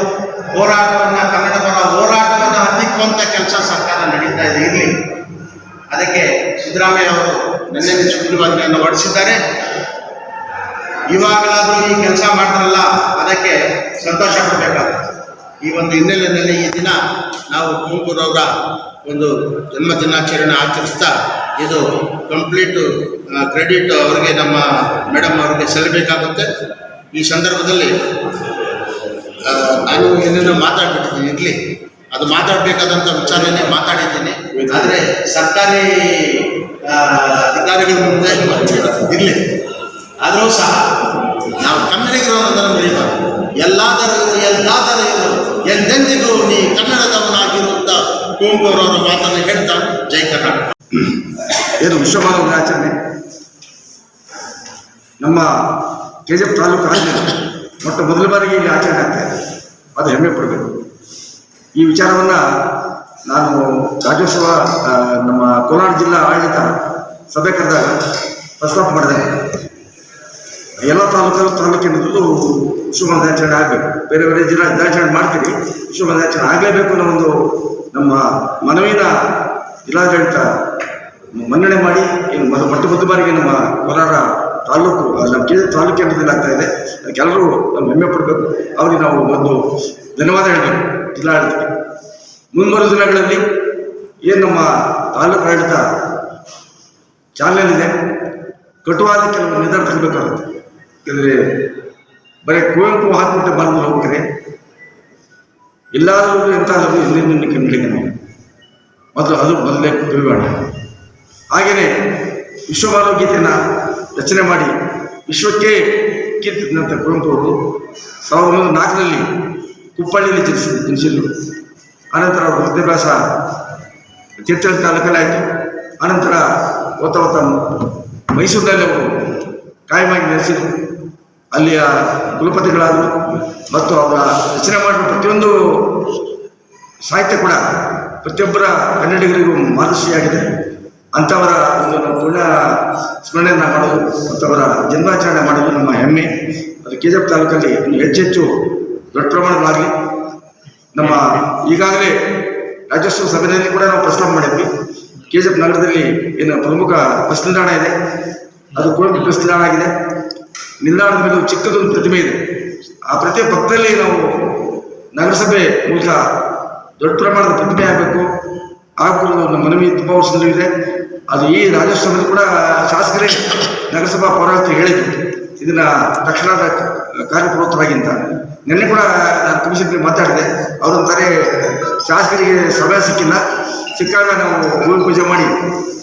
ಹೋರಾಟವನ್ನ ಕನ್ನಡ ಪರ ಹೋರಾಟವನ್ನು ಹತ್ತಿಕ್ಕುವಂತ ಕೆಲಸ ಸರ್ಕಾರ ನಡೀತಾ ಇದೆ. ಇರಲಿ. ಅದಕ್ಕೆ ಸಿದ್ದರಾಮಯ್ಯ ಅವರು ನಿನ್ನೆ ಸುಗ್ರೀವಾಜ್ಞೆಯನ್ನು ಹೊರಡಿಸಿದ್ದಾರೆ. ಇವಾಗಲಾದರೂ ಈ ಕೆಲಸ ಮಾಡ್ತಾರಲ್ಲ, ಅದಕ್ಕೆ ಸಂತೋಷ ಪಡಬೇಕಾಗುತ್ತೆ. ಈ ಒಂದು ಹಿನ್ನೆಲೆಯಲ್ಲಿ ಈ ದಿನ ನಾವು ತುಮಕೂರವರ ಒಂದು ಜನ್ಮ ದಿನಾಚರಣೆ ಆಚರಿಸ್ತಾ ಇದು ಕಂಪ್ಲೀಟ್ ಕ್ರೆಡಿಟ್ ಅವರಿಗೆ ನಮ್ಮ ಮೇಡಮ್ ಅವರಿಗೆ ಸಲ್ಲಬೇಕಾಗುತ್ತೆ. ಈ ಸಂದರ್ಭದಲ್ಲಿ ನಾನು ಏನೇನೋ ಮಾತಾಡ್ಬಿಟ್ಟಿದ್ದೀನಿ ಇರಲಿ. ಅದು ಮಾತಾಡಬೇಕಾದಂಥ ವಿಚಾರನೇ ಮಾತಾಡಿದ್ದೀನಿ. ಆದರೆ ಸರ್ಕಾರಿ ಅಧಿಕಾರಿಗಳ ಮುಂದೆ ಇರಲಿ. ಆದರೂ ಸಹ ನಾವು ಕನ್ನಡಿಗರು ಅನ್ನೋದನ್ನು ಮರಿಬಾರ್ದು ಥರ ಎಲ್ಲಾದರೂ ಎಂದೆಂದಿಗೂ ನೀ ಕನ್ನಡದವನಾಗಿರುವಂತ ಕುವೆಂಪುರವರ ಮಾತನ್ನು ಹೇಳ್ತಾ, ಜೈ ಕರ್ನಾಟಕ. ಏನು ವಿಶ್ವಮಾನವ ಆಚರಣೆ ನಮ್ಮ ಕೆ ಜಿ ಎಫ್ ತಾಲೂಕು ಆದ್ಮೇಲೆ ಮೊಟ್ಟ ಮೊದಲ ಬಾರಿಗೆ ಇಲ್ಲಿ ಆಚರಣೆ ಆಗ್ತಾ ಇದೆ. ಅದು ಹೆಮ್ಮೆ ಪಡಬೇಕು. ಈ ವಿಚಾರವನ್ನು ನಾನು ರಾಜ್ಯೋತ್ಸವ ನಮ್ಮ ಕೋಲಾರ ಜಿಲ್ಲಾ ಆಡಳಿತ ಸಭೆ ಕರೆದಾಗ ಪ್ರಸ್ತಾಪ ಮಾಡಿದೆ. ಎಲ್ಲ ತಾಲೂಕಲ್ಲೂ ತಾಲೂಕಿನದ್ದು ದಿನಾಚರಣೆ ಆಗಬೇಕು. ಬೇರೆ ಬೇರೆ ಜಿಲ್ಲಾ ದಿನಾಚರಣೆ ಮಾಡ್ತೀವಿ ದಿನಾಚರಣೆ ಆಗಲೇಬೇಕು ಅನ್ನೋ ಒಂದು ನಮ್ಮ ಮನವಿನ ಜಿಲ್ಲಾಡಳಿತ ಮನ್ನಣೆ ಮಾಡಿ, ಏನು ಮೊಟ್ಟ ಮೊದಲ ಬಾರಿಗೆ ನಮ್ಮ ಕೋಲಾರ ತಾಲೂಕು ನಮ್ಮ ಕೇಳಿದ ತಾಲೂಕು ಆಗ್ತಾ ಇದೆ. ಅದಕ್ಕೆಲ್ಲರೂ ನಮ್ಮ ಹೆಮ್ಮೆ ಪಡಬೇಕು. ಅವರಿಗೆ ನಾವು ಒಂದು ಧನ್ಯವಾದ ಹೇಳಬೇಕು ಜಿಲ್ಲಾಡಳಿತಕ್ಕೆ. ಮುಂಬರುವ ದಿನಗಳಲ್ಲಿ ಏನು ನಮ್ಮ ತಾಲೂಕು ಆಡಳಿತ ಇದೆ ಕಟುವಾದ ಕೆಲವು ನಿರ್ಧಾರ ತಗೋಬೇಕಾಗುತ್ತೆ ಯಾಕಂದರೆ ಬರೀ ಕುವೆಂಪು ಹಾಕಿಬಿಟ್ಟು ಬಂದು ಹೋಗ್ತಾರೆ ಎಲ್ಲಾದರೂ ಎಂತಾದರೂ ಇಲ್ಲಿಂದ ಕಂಡಿಗೆ ನಾವು ಮೊದಲು ಅದು ಮೊದಲೇ ಕವಿವಾಣ ಹಾಗೆಯೇ ವಿಶ್ವಮಾನವ ರಚನೆ ಮಾಡಿ ವಿಶ್ವಕ್ಕೆ ನಂತರ ಕುವೆಂಪು ಅವರು ಸಾವಿರದ ಒಂಬೈನೂರ ನಾಲ್ಕರಲ್ಲಿ ಕುಪ್ಪಳ್ಳಿಯಲ್ಲಿ ಜನಿಸಿ ಜನಿಸಿದ್ರು. ಆನಂತರ ಅವ್ರ ವಿದ್ಯಾಭ್ಯಾಸ ತೀರ್ಥಹಳ್ಳಿ ತಾಲೂಕಲ್ಲಿ ಆಯಿತು ಆನಂತರ ಓದ್ತಾ ಓದ್ತಾ ಮೈಸೂರಿನಲ್ಲಿ ಅವರು ಕಾಯಮಾಗಿ ನೆಲೆಸಿದರು ಅಲ್ಲಿಯ ಕುಲಪತಿಗಳಾದರು ಮತ್ತು ಅವರ ರಚನೆ ಮಾಡಿದ ಪ್ರತಿಯೊಂದು ಸಾಹಿತ್ಯ ಕೂಡ ಪ್ರತಿಯೊಬ್ಬರ ಕನ್ನಡಿಗರಿಗೂ ಮಾದರ್ಶಿಯಾಗಿದೆ ಅಂಥವರ ಒಂದು ನಾವು ಪುಣ್ಯ ಸ್ಮರಣೆಯನ್ನು ಮಾಡೋದು ಅಂಥವರ ಜನ್ಮಾಚರಣೆ ಮಾಡೋದು ನಮ್ಮ ಹೆಮ್ಮೆ. ಅದು ಕೆ ಜಿ ಎಫ್ ತಾಲೂಕಲ್ಲಿ ಹೆಚ್ಚೆಚ್ಚು ದೊಡ್ಡ ಪ್ರಮಾಣದಲ್ಲಾಗಲಿ ನಮ್ಮ ಈಗಾಗಲೇ ರಾಜ್ಯೋತ್ಸವ ಸಭೆಯಲ್ಲಿ ಕೂಡ ನಾವು ಪ್ರಸ್ತಾಪ ಮಾಡಿದ್ವಿ. ಕೆ ಜಿ ಎಫ್ ನಗರದಲ್ಲಿ ಏನು ಪ್ರಮುಖ ಬಸ್ ನಿಲ್ದಾಣ ಇದೆ. ಅದು ಕೂಡ ನಿಲ್ದಾಣ ಆಗಿದೆ ನಿಲ್ದಾಣದ ಮೇಲೆ ಚಿಕ್ಕದೊಂದು ಪ್ರತಿಮೆ ಇದೆ. ಆ ಪ್ರತಿಮೆ ಪಕ್ಕದಲ್ಲಿ ನಾವು ನಗರಸಭೆ ಮೂಲಕ ದೊಡ್ಡ ಪ್ರಮಾಣದ ಪ್ರತಿಮೆ ಆಗಬೇಕು. ಆಗಬಹುದು ನಮ್ಮ ಮನವಿ ತುಂಬ ವರ್ಷದಲ್ಲಿ ಇದೆ. ಅದು ಈ ರಾಜ್ಯೋತ್ಸವದಲ್ಲಿ ಕೂಡ ಶಾಸಕರೇ ನಗರಸಭಾ ಪೌರಾಯುಕ್ತರು ಹೇಳಿದ್ರು. ಇದನ್ನ ತಕ್ಷಣದ ಕಾರ್ಯಪ್ರವೃತ್ತವಾಗಿ ಅಂತ ನಿನ್ನೆ ಕೂಡ ನಾನು ಕಮಿಷನ್ ಮಾತಾಡಿದೆ. ಅವರಂತಾರೆ ಶಾಸಕರಿಗೆ ಸಮಯ ಸಿಕ್ಕಿಲ್ಲ. ಸಿಕ್ಕಾಗ ನಾವು ಭೂಮಿ ಪೂಜೆ ಮಾಡಿ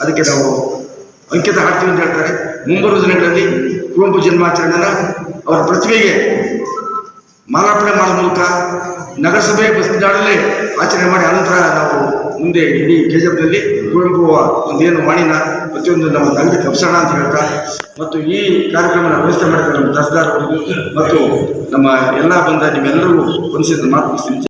ಅದಕ್ಕೆ ನಾವು ಅಂಕಿತ ಹಾಕ್ತೀವಿ ಅಂತ ಹೇಳ್ತಾರೆ. ಮುಂಬರುವ ದಿನಗಳಲ್ಲಿ ಕುವೆಂಪು ಜನ್ಮಾಚರಣೆನ ಅವರ ಪ್ರತಿಭೆಗೆ ಮಾಲಾರ್ಪಣೆ ಮಾಡೋ ಮೂಲಕ ನಗರಸಭೆ ಬಸ್ ನಿಲ್ದಾಣದಲ್ಲಿ ಆಚರಣೆ ಮಾಡಿ ಅನಂತರ ನಾವು ಮುಂದೆ ಇಡೀ ಕೆಜಿಎಫ್ನಲ್ಲಿ ಕುವೆಂಪು ಒಂದೇನು ವಾಣಿನ ಪ್ರತಿಯೊಂದು ನಮ್ಮ ನಗರಕ್ಕೆ ಹಬ್ಸೋಣ ಅಂತ ಹೇಳ್ತಾ ಮತ್ತು ಈ ಕಾರ್ಯಕ್ರಮನ ವ್ಯವಸ್ಥೆ ಮಾಡಿದ ನಮ್ಮ ತಹಸೀಲ್ದಾರ್ ಮತ್ತು ನಮ್ಮ ಎಲ್ಲ ಬಂದ ನಿಮ್ಮೆಲ್ಲರಿಗೂ ಹೊಂದಿಸಿದ ಮಾತು